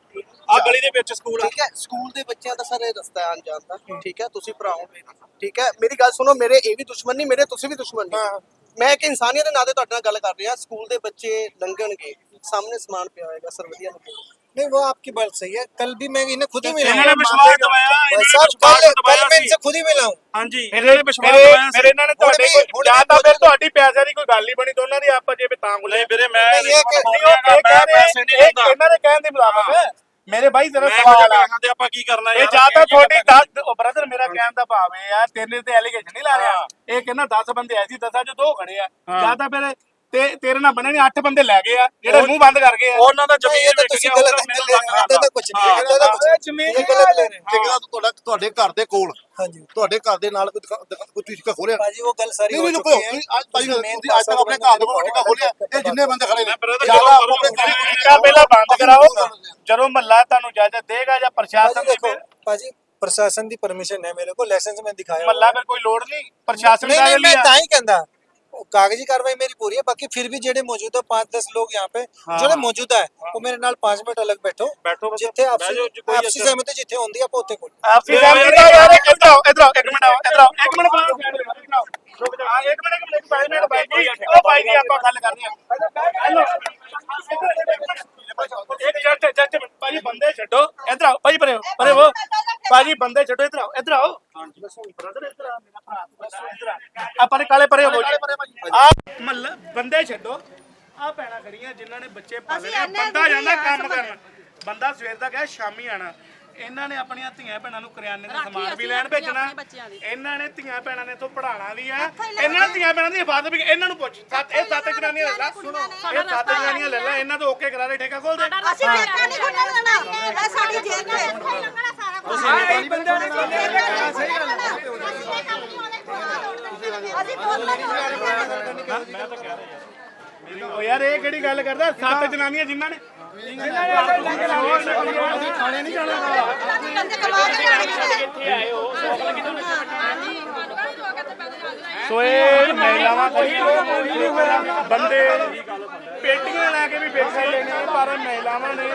ਆ ਚਾਰ। ਗਲੀ ਦੇ ਵਿੱਚ ਸਕੂਲ ਆ ਠੀਕ ਹੈ ਸਕੂਲ ਦੇ ਬੱਚਿਆਂ ਦਾ ਸਰ ਇਹ ਰਸਤਾ ਹੈ ਆਉਣ ਜਾਣ ਦਾ ਠੀਕ ਹੈ ਤੁਸੀਂ ਭਰਾਓ ਮੇਰੇ ਠੀਕ ਹੈ ਮੇਰੀ ਗੱਲ ਸੁਣੋ ਮੇਰੇ ਇਹ ਵੀ ਦੁਸ਼ਮਣ ਨਹੀਂ ਮੇਰੇ ਤੁਸੀਂ ਵੀ ਦੁਸ਼ਮਣ ਨਹੀਂ ਹਾਂ। ਮੈਂ ਇੱਕ ਇਨਸਾਨੀਅਤ ਦੇ ਨਾਤੇ ਤੁਹਾਡੇ ਨਾਲ ਗੱਲ ਕਰ ਰਿਹਾ ਸਕੂਲ ਦੇ ਬੱਚੇ ਲੰਘਣਗੇ ਸਾਹਮਣੇ ਸਮਾਨ ਪਿਆ ਹੋਏਗਾ ਸਰ ਵਧੀਆ ਲੱਗੇਗਾ नहीं वो आपकी बात सही है कल भी मैं इन्हें खुद ही मिला ਇਹਨਾਂ ਨੇ ਵਿਸ਼ਵਾਸ ਦਵਾਇਆ ਇਹਨਾਂ ਨੇ साहब ਵਿਸ਼ਵਾਸ कल ਦਵਾਇਆ कल मैं ਸੀ इनसे खुद ही मिला हूँ ਹਾਂਜੀ ਇਹਨਾਂ ਨੇ ਵਿਸ਼ਵਾਸ ਦਵਾਇਆ ਸੀ ਇਹਨਾਂ ਨੇ ਤੁਹਾਡੇ ਕੋਲ ਜਾਂ ਤਾਂ ਫਿਰ ਤੁਹਾਡੀ ਪੈਸਿਆਂ ਦੀ ਕੋਈ ਗੱਲ ਹੀ ਬਣੀ ਦੋਨਾਂ ਦੀ ਆਪਾਂ ਜੇ ਵੀ ਤਾਂ ਗੁੱਲੇ ਵੀਰੇ ਮੈਂ ਨਹੀਂ, ਇਹ ਕਿ- ਨਹੀਂ, ਉਹ ਇਹ ਕਹਿ ਰਹੇ ਨੇ, ਇਹ ਇਹਨਾਂ ਦੇ ਕਹਿਣ ਦੇ ਮੁਤਾਬਕ ਹੈ ਮੇਰੇ ਭਾਈ ਤੇਰਾ ਸਵਾਲ ਆ। ਤੇ ਆਪਾਂ ਕੀ ਕਰਨਾ ਇਹ ਜਾਂ ਤਾਂ ਤੁਹਾਡੀ 10 ਉਹ ਬ੍ਰਦਰ ਮੇਰਾ ਕਹਿਣ ਦਾ ਭਾਵ ਇਹ ਆ ਤੇਰੇ ਤੇ ਐਲੀਗੇਸ਼ਨ ਨਹੀਂ ਲਾ ਰਿਹਾ। ਇਹ ਕਹਿੰਦਾ 10 ਬੰਦੇ ਐਸੀ 10 ਚ ਦੋ ਖੜੇ ਆ। ਜਾਂ ਤਾਂ ਫਿਰ ਤੇ ਤੇਰੇ ਨਾਲ ਬਣੇ ਨੇ 8 ਬੰਦੇ ਲੈ ਗਏ ਆ ਜਿਹੜੇ ਮੂੰਹ ਬੰਦ ਕਰ ਗਏ ਆ। ਉਹਨਾਂ ਦਾ ਜ਼ਮੀਨ ਤੇ ਤੁਸੀਂ ਗਲਤ ਸਮਝ ਲੈ ਨਹੀਂ ਇਹਦਾ ਕੁਝ ਜ਼ਮੀਨ ਗਲਤ ਲੈ ਜਿਹੜਾ ਤੁਹਾਡਾ ਤੁਹਾਡੇ ਘਰ ਦੇ ਕੋਲ ਹਾਂਜੀ। ਤੁਹਾਡੇ ਘਰ ਦੇ ਨਾਲ ਕੋਈ ਕੋਈ ਟਿਕਾ ਖੋਲਿਆ ਭਾਜੀ ਉਹ ਗੱਲ ਸਾਰੀ ਹੋ ਚੁੱਕੀ ਹੈ। ਅੱਜ ਭਾਜੀ ਅੱਜ ਤੱਕ ਆਪਣੇ ਘਰ ਦੇ ਕੋਲ ਟਿਕਾ ਖੋਲਿਆ ਇਹ ਜਿੰਨੇ ਬੰਦੇ ਖੜੇ ਨੇ। ਜ਼ਿਆਦਾ ਆਪਣੇ ਟਿਕਾ ਪਹਿਲਾਂ ਬੰਦ ਕਰਾਓ ਜਦੋਂ ਮਹੱਲਾ ਤੁਹਾਨੂੰ ਜਾਇਜ਼ਾ ਦੇਗਾ ਜਾਂ ਪ੍ਰਸ਼ਾਸਨ ਦੇ ਭਾਜੀ ਪ੍ਰਸ਼ਾਸਨ ਦੀ ਪਰਮਿਸ਼ਨ ਹੈ ਮੇਰੇ ਕੋਲ ਲਾਇਸੈਂਸ ਮੈਂ ਦਿਖਾਇਆ ਮਹੱਲਾ ਪਰ ਕੋਈ ਲੋੜ ਨਹੀਂ ਪ੍ਰਸ਼ਾਸਨ ਦਾ ਨਹੀਂ ਮੈਂ ਤਾਂ ਹੀ ਕਹਿੰਦਾ। कागजी कार्रवाई मेरी पूरी है बाकी फिर भी जेडे मौजूदा पांच दस लोग यहाँ पे ਜਿਹੜੇ ਮੌਜੂਦਾ ਹੈ ਉਹ ਮੇਰੇ ਨਾਲ 5 ਮਿੰਟ ਅਲੱਗ ਬੈਠੋ ਬੈਠੋ ਬਸ, ਜਿੱਥੇ ਬਹਿ ਜਾਓ, ਆਪਸੀ ਕੋਈ ਆਪਸੀ ਸਹਿਮਤੀ ਜਿੱਥੇ ਹੁੰਦੀ ਆ ਆਪਾਂ ਉੱਥੇ ਕੋਲ ਆਪਸੀ ਸਹਿਮਤੀ ਦਾ ਯਾਰ ਇੱਧਰ ਆਓ ਇੱਧਰ ਆਓ ਇੱਕ ਮਿੰਟ ਆਓ ਇੱਧਰ ਆਓ ਇੱਕ ਮਿੰਟ ਬਾਹਰ ਇੱਧਰ ਆਓ ਰੁਕ ਜਾ ਹਾਂ ਇੱਕ ਮਿੰਟ ਇੱਕ ਮਿੰਟ ਮਿੰਟ ਬਾਈ ਜੀ ਉਹ ਬਾਈ ਜੀ ਆਪਾਂ ਗੱਲ ਕਰਨੀ ਆ ਹੈਲੋ ਇੱਕ ਜੱਟ ਜੱਟ ਭਾਜੀ ਬੰਦੇ ਛੱਡੋ ਇੱਧਰ ਆਓ ਭਾਜੀ ਪਰੇ ਹੋ, ਪਰੇ ਹੋ ਭਾਜੀ ਬੰਦੇ ਛੱਡੋ ਇੱਧਰ ਆਓ ਇੱਧਰ ਆਓ ਬ੍ਰਦਰ ਇੱਧਰ ਆ ਮੇਰਾ ਭਰਾ ਇੱਧਰ ਆ ਆਪਾਂ ਨੇ ਕਾਲੇ ਪਰੇ ਹੋ ਜੀ ਆ ਬੰਦੇ ਛੱਡੋ। ਆ ਪੈਣਾ ਖੜੀਆਂ ਜਿਨ੍ਹਾਂ ਨੇ ਬੱਚੇ ਪਾਲਣੇ ਆ ਬੰਦਾ ਜਾਂਦਾ ਕੰਮ ਕਰਨ। ਬੰਦਾ ਸਵੇਰ ਦਾ ਗਿਆ ਸ਼ਾਮੀ ਆਣਾ। ਇਹਨਾਂ ਨੇ ਆਪਣੀਆਂ ਧੀਆਂ ਭੈਣਾਂ ਨੂੰ ਕਰਿਆਨੇ ਦਾ ਸਮਾਨ ਵੀ ਲੈਣ ਭੇਜਣਾ। ਇਹਨਾਂ ਨੇ ਧੀਆਂ ਭੈਣਾਂ ਨੇ ਤੋਂ ਪੜਾਉਣਾ ਵੀ ਆ ਇਹਨਾਂ ਨੇ ਧੀਆਂ ਭੈਣਾਂ ਦੀ ਹਿਫਾਜ਼ਤ ਵੀ ਇਹਨਾਂ ਨੂੰ ਪੁੱਛ। ਸੱਤ ਇਹ ਸੱਤ ਜਨਾਨੀਆਂ ਲੈ ਲੈ ਸੁਣੋ। ਇਹ ਸੱਤ ਜਨਾਨੀਆਂ ਲੈ ਲੈ ਇਹਨਾਂ ਤੋਂ ਓਕੇ ਕਰਾ ਦੇ ਠੇਕਾ ਖੋਲ ਦੇ। ਅਸੀਂ ਠੇਕਾ ਨਹੀਂ ਖੋਲਣ ਦੇਣਾ। ਇਹ ਸਾਡੀ ਜੇਬ ਹੈ ਆਈ ਬੰਦਿਆਂ ਨੇ ਬੋਲਿਆ ਸਹੀ ਗੱਲ ਅਸੀਂ ਬੋਲਣਾ ਨਹੀਂ ਓ ਯਾਰ ਇਹ ਕਿਹੜੀ ਗੱਲ ਕਰਦਾ? ਸੱਤ ਜਨਾਨੀਆਂ ਜਿਨ੍ਹਾਂ ਨੇ ਥਾਣੇ ਨਹੀਂ ਜਾਣਾ। ਬੰਦੇ ਕਮਾ ਕੇ ਲਿਆਉਣੇ ਸੋਏ ਮਹਿਲਾਵਾਂ ਖੜੀਆਂ ਬੰਦੇ ਪੇਟੀਆਂ ਲੈ ਕੇ ਵੀ ਬੈਠੇ ਨੇ ਪਰ ਮਹਿਲਾਵਾਂ ਨੇ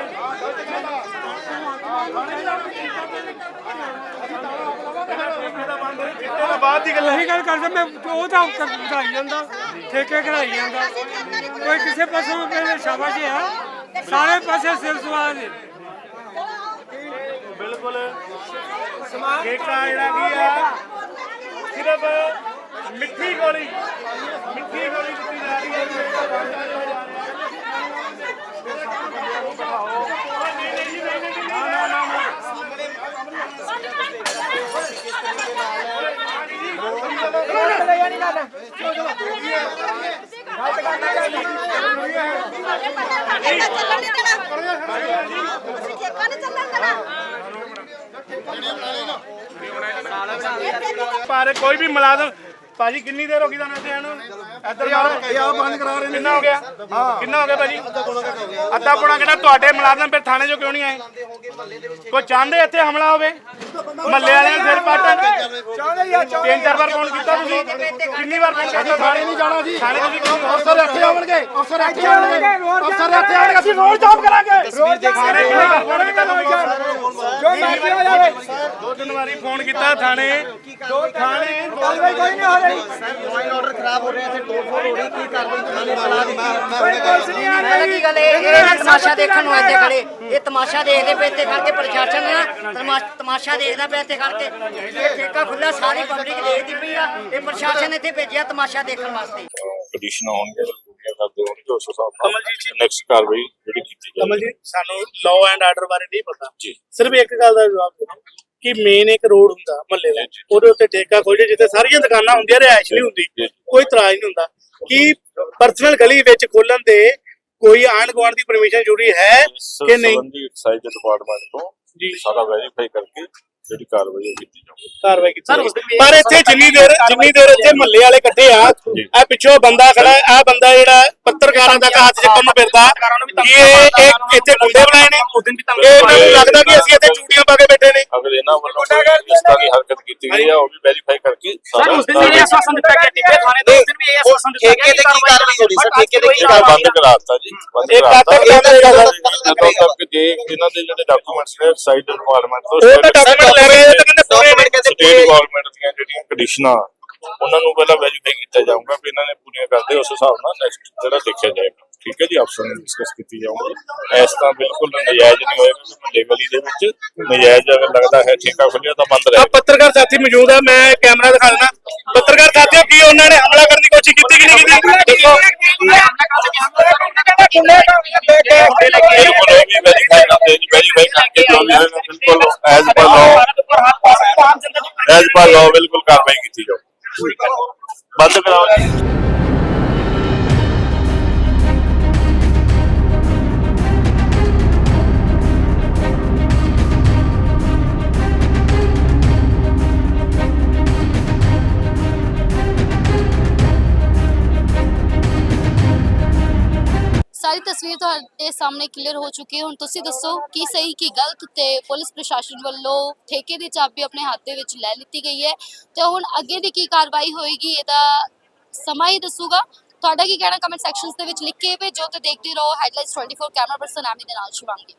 ਇਹ ਤਾਂ ਬਾਅਦ ਦੀ ਗੱਲ ਹੈ। ਗੱਲ ਕਰਦਾ ਮੈਂ ਉਹ ਤਾਂ ਕਢਾਈ ਜਾਂਦਾ ਠੇਕੇ ਕਢਾਈ ਜਾਂਦਾ। ਕੋਈ ਕਿਸੇ ਪਾਸੋਂ ਮੇਰੇ ਸ਼ਾਬਾਸ਼ ਹੈ ਸਾਰੇ ਪਾਸੇ ਸਿਰ ਸਵਾਦ ਹੈ ਬਿਲਕੁਲ। ਠੇਕਾ ਜਿਹੜਾ ਕੀ ਆ ਸਿਰਫ ਮਿੱਠੀ ਗੋਲੀ ਮਿੱਠੀ ਗੋਲੀ ਦਿੱਤੀ ਜਾ ਰਹੀ ਹੈ। ਠੇਕਾ ਚੱਲਣ ਨਹੀਂ ਦੇਣਾ ਅਸੀਂ ਠੇਕਾ ਨਹੀਂ ਚੱਲਣ ਦੇਣਾ ਪਰ ਕੋਈ ਵੀ ਮੁਲਾਜ਼ਮ ਭਾਜੀ ਕਿੰਨੀ ਦੇਰ ਹੋ ਗਈ ਤੁਹਾਨੂੰ ਇੱਥੇ ਆਉਣ ਨੂੰ? ਇੱਧਰ ਮਾਰੋ ਇਹ ਆ ਬੰਦ ਕਰਾ ਰਹੇ ਨੇ। ਕਿੰਨਾ ਹੋ ਗਿਆ? ਕਿੰਨਾ ਹੋ ਗਿਆ ਭਾਜੀ? ਅੱਧਾ ਪੌਣਾ ਕਿੰਨਾ ਤੁਹਾਡੇ ਮੁਲਾਜ਼ਮ ਫਿਰ ਥਾਣੇ 'ਚੋਂ ਕਿਉਂ ਨਹੀਂ ਆਏ? ਕੋਈ ਚਾਹੁੰਦੇ ਇੱਥੇ ਹਮਲਾ ਹੋਵੇ? ਮੱਲੇ ਵਾਲਿਆਂ ਸਿਰ ਪਾਟਣ ਤਿੰਨ ਚਾਰ ਵਾਰ ਫੋਨ ਕੀਤਾ ਤੁਸੀਂ? ਕਿੰਨੀ ਵਾਰ ਫੋਨ ਕੀਤਾ? ਥਾਣੇ ਨਹੀਂ ਜਾਣਾ ਜੀ। ਥਾਣੇ ਤੁਸੀਂ ਕਿਉਂ ਅਫਸਰ ਇੱਥੇ ਆਉਣਗੇ। ਅਫਸਰ ਇੱਥੇ ਆਉਣਗੇ। ਅਫਸਰ ਇੱਥੇ ਆਉਣਗੇ। ਅਸੀਂ ਰੋਜ਼ ਜੌਬ ਕਰਾਂਗੇ। ਵਾਰ ਫੋਨ ਕੀਤਾ ਜੋ ਮਰਜ਼ੀ ਹੋ ਜਾਵੇ ਦੋ ਤਿੰਨ ਵਾਰੀ ਫੋਨ ਕੀਤਾ ਥਾਣੇ। ਥਾਣੇ ਕਾਰਵਾਈ ਕੋਈ ਨਹੀਂ ਹੋ ਰਹੀ ਪਤਾ ਕੀ ਗੱਲ ਇਹ ਇਹ ਤਮਾਸ਼ਾ ਦੇਖਣ ਨੂੰ ਇੱਥੇ ਖੜੇ। ਇਹ ਤਮਾਸ਼ਾ ਦੇਖਦੇ ਪਏ ਇੱਥੇ ਖੜ ਕੇ ਪ੍ਰਸ਼ਾਸਨ ਨਾ ਤਮਾ- ਤਮਾਸ਼ਾ ਦੇਖਦਾ ਪਿਆ ਇੱਥੇ ਖੜ ਕੇ। ਇਹ ਠੇਕਾ ਖੁੱਲਾ ਸਾਰੀ ਪਬਲਿਕ ਦੇਖਦੀ ਪਈ ਆ। ਇਹ ਪ੍ਰਸ਼ਾਸਨ ਇੱਥੇ ਭੇਜਿਆ ਤਮਾਸ਼ਾ ਦੇਖਣ ਵਾਸਤੇ। ਕੰਡੀਸ਼ਨ ਹੋਣਗੇ ਪੂਰੀਆਂ ਕਰਦੇ ਹੋਣਗੇ ਉਸ ਹਿਸਾਬ ਨਾਲ। ਨੈਕਸਟ ਕਾਰਵਾਈ ਜਿਹੜੀ ਕੀਤੀ ਜਾਏਗੀ। ਕਮਲ ਜੀ ਸਾਨੂੰ ਲਾਅ ਐਂਡ ਆਰਡਰ ਬਾਰੇ ਨਹੀਂ ਪਤਾ। ਜੀ। ਸਿਰਫ ਇੱਕ ਗੱਲ ਦਾ ਜਵਾਬ ਦਿਓ। ਕਿ ਮੇਨ ਇੱਕ ਰੋਡ ਹੁੰਦਾ ਮਹੱਲੇ ਦਾ। ਉਹਦੇ ਉੱਤੇ ਠੇਕਾ ਖੋਲ੍ਹੇ ਜਿੱਥੇ ਸਾਰੀਆਂ ਦੁਕਾਨਾਂ ਹੁੰਦੀਆਂ ਰਿਹਾਇਸ਼ ਨਹੀਂ ਹੁੰਦੀ। ਕੋਈ ਇਤਰਾਜ਼ ਨਹੀਂ ਹੁੰਦਾ। ਕਿ ਪਰਸਨਲ ਗਲੀ ਵਿੱਚ ਖੋਲਣ ਤੇ ਕੋਈ ਆਂਢ ਗੁਆਂਢ ਦੀ ਪਰਮਿਸ਼ਨ ਜ਼ਰੂਰੀ ਹੈ ਕਿ ਨਹੀਂ? ਸੰਬੰਧੀ ਐਕਸਾਈਜ਼ ਡਿਪਾਰਟਮੈਂਟ ਤੋਂ ਜੀ। ਸਾਰਾ ਵੈਰੀਫਾਈ ਕਰਕੇ ਜਿਹੜੀ ਕਾਰਵਾਈ ਉਹ ਕੀਤੀ ਜਾਊਗੀ। ਕਾਰਵਾਈ ਕੀਤੀ ਪਰ ਇੱਥੇ ਜਿੰਨੀ ਦੇਰ ਜਿੰਨੀ ਦੇਰ ਇੱਥੇ ਮਹੱਲੇ ਵਾਲੇ ਇਕੱਠੇ ਆ ਇਹ ਪਿੱਛੋਂ ਬੰਦਾ ਖੜਾ ਆ ਬੰਦਾ ਜਿਹੜਾ ਪੱਤਰਕਾਰਾਂ ਤੱਕ ਹੱਥ ਨੂੰ ਫਿਰਦਾ ਕਿ ਇਹ ਇਹ ਇੱਥੇ ਗੁੰਡੇ ਬਣਾਏ ਨੇ। ਇਹ ਇਹਨਾਂ ਨੂੰ ਲੱਗਦਾ ਕਿ ਅਸੀਂ ਇੱਥੇ ਚੂੜੀਆਂ ਪਾ ਕੇ ਬੈਠੇ ਨੇ। ਅਗਰ ਇਹਨਾਂ ਵੱਲੋਂ ਇਸ ਤਰ੍ਹਾਂ ਦੀ ਹਰਕਤ ਕੀਤੀ ਗਈ ਹੈ ਉਹ ਵੀ ਵੈਰੀਫਾਈ ਕਰਕੇ ਸਾਰਾ ਆਸ਼ਵਾਸਨ ਦਿੱਤਾ ਗਿਆ ਟਿੱਕੇ ਥਾਣੇ ਦੇ ਉਸ ਦਿਨ ਵੀ ਇਹ ਆਸ਼ਵਾਸਨ ਦਿੱਤਾ ਗਿਆ ਠੇਕੇ ਤੇ ਕੀ ਕਾਰਵਾਈ ਹੋਣੀ ਸਰ ਠੇਕੇ ਤੇ ਕੀ ਇਹ ਬੰਦ ਕਰਾਤਾ ਜੀ। ਇਹ ਕਦ ਤੱਕ ਰਹੇਗਾ ਸਰ? ਜਦੋਂ ਤੱਕ ਜੇ ਇਹਨਾਂ ਦੇ ਜਿਹੜੇ ਡਾਕੂਮੈਂਟਸ ਨੇ ਸਾਈਡ ਡਿਪਾਰਟਮੈਂਟ ਤੋਂ ਉਹ ਤਾਂ ਡਾਕੂਮੈਂਟ ਲੈ ਗਏ ਤੇ ਕਹਿੰਦੇ ਪੂਰੇ ਨੇ ਸਟੇਟ ਗਵਰਨਮੈਂਟ ਦੀਆਂ ਜਿਹੜੀਆਂ ਕੰਡੀਸ਼ਨਾਂ ਉਹਨਾਂ ਨੂੰ ਪਹਿਲਾਂ ਵੈਰੀਫਾਈ ਕੀਤਾ ਜਾਊਗਾ ਵੀ ਇਹਨਾਂ ਨੇ ਪੂਰੀਆਂ ਕਰਦੇ ਉਸ ਹਿਸਾਬ ਨਾਲ ਨੈਕਸਟ ਜਿਹੜਾ ਦੇਖਿਆ ਜਾਏਗਾ। ਠੀਕ ਹੈ ਜੀ ਨਾਲ ਡਿਸਕਸ ਕੀਤੀ ਜਾਊਗੀ। ਇਸ ਤਾਂ ਬਿਲਕੁਲ ਨਜਾਇਜ਼ ਨਹੀਂ ਹੋਏਗਾ ਕਿ ਗਲੀ ਦੇ ਵਿੱਚ ਨਜਾਇਜ਼ ਅਗਰ ਲੱਗਦਾ ਹੈ ਠੇਕਾ ਖੁੱਲਿਆ ਤਾਂ ਬੰਦ ਰਹੇ ਪੱਤਰਕਾਰ ਸਾਥੀ ਮੌਜੂਦ ਹੈ ਮੈਂ ਕੈਮਰਾ ਦਿਖਾ ਦੇਣਾ ਪੱਤਰਕਾਰ ਸਾਥੀਓ ਕੀ ਉਹਨਾਂ ਨੇ ਹਮਲਾ ਕਰਨ ਦੀ ਕੋਸ਼ਿਸ਼ ਕੀਤੀ ਕਿ ਨਹੀਂ ਕੀਤੀ? ਦੇਖੋ। ਬਿਲਕੁਲ ਵੈਰੀਫਾਈ ਕਰਦੇ ਜੀ ਵੈਰੀਫਾਈ ਕਰਕੇ ਜੋ ਵੀ ਹੋਏਗਾ ਬਿਲਕੁਲ as per as per law ਬਿਲਕੁਲ ਕਾਰਵਾਈ ਕੀਤੀ ਜਾਊ ਬੰਦ ਕਰਾਓ ਸਾਰੀ ਤਸਵੀਰ ਤੁਹਾਡੇ ਸਾਹਮਣੇ ਕਲੀਅਰ ਹੋ ਚੁੱਕੀ ਹੈ। ਹੁਣ ਤੁਸੀਂ ਦੱਸੋ ਕੀ ਸਹੀ, ਕੀ ਗਲਤ ਤੇ ਪੁਲਿਸ ਪ੍ਰਸ਼ਾਸਨ ਵੱਲੋਂ ਠੇਕੇ ਦੀ ਚਾਬੀ ਆਪਣੇ ਹੱਥ ਦੇ ਵਿੱਚ ਲੈ ਲਿੱਤੀ ਗਈ ਹੈ। ਤੇ ਹੁਣ ਅੱਗੇ ਦੀ ਕੀ ਕਾਰਵਾਈ ਹੋਏਗੀ, ਇਹਦਾ ਸਮਾਂ ਹੀ ਦੱਸੂਗਾ। ਤੁਹਾਡਾ ਕੀ ਕਹਿਣਾ ਕਮੈਂਟ ਸੈਕਸ਼ਨਸ ਦੇ ਵਿੱਚ ਲਿਖ ਕੇ ਭੇਜੋ ਤੇ ਦੇਖਦੇ ਰਹੋ। ਹੈਡਲਾਈਨਸ 24 ਕੈਮਰਾ ਪਰਸਨ ਆਮੀ ਦੇ ਨਾਲ ਸ਼ਿਵਾਂਗੀ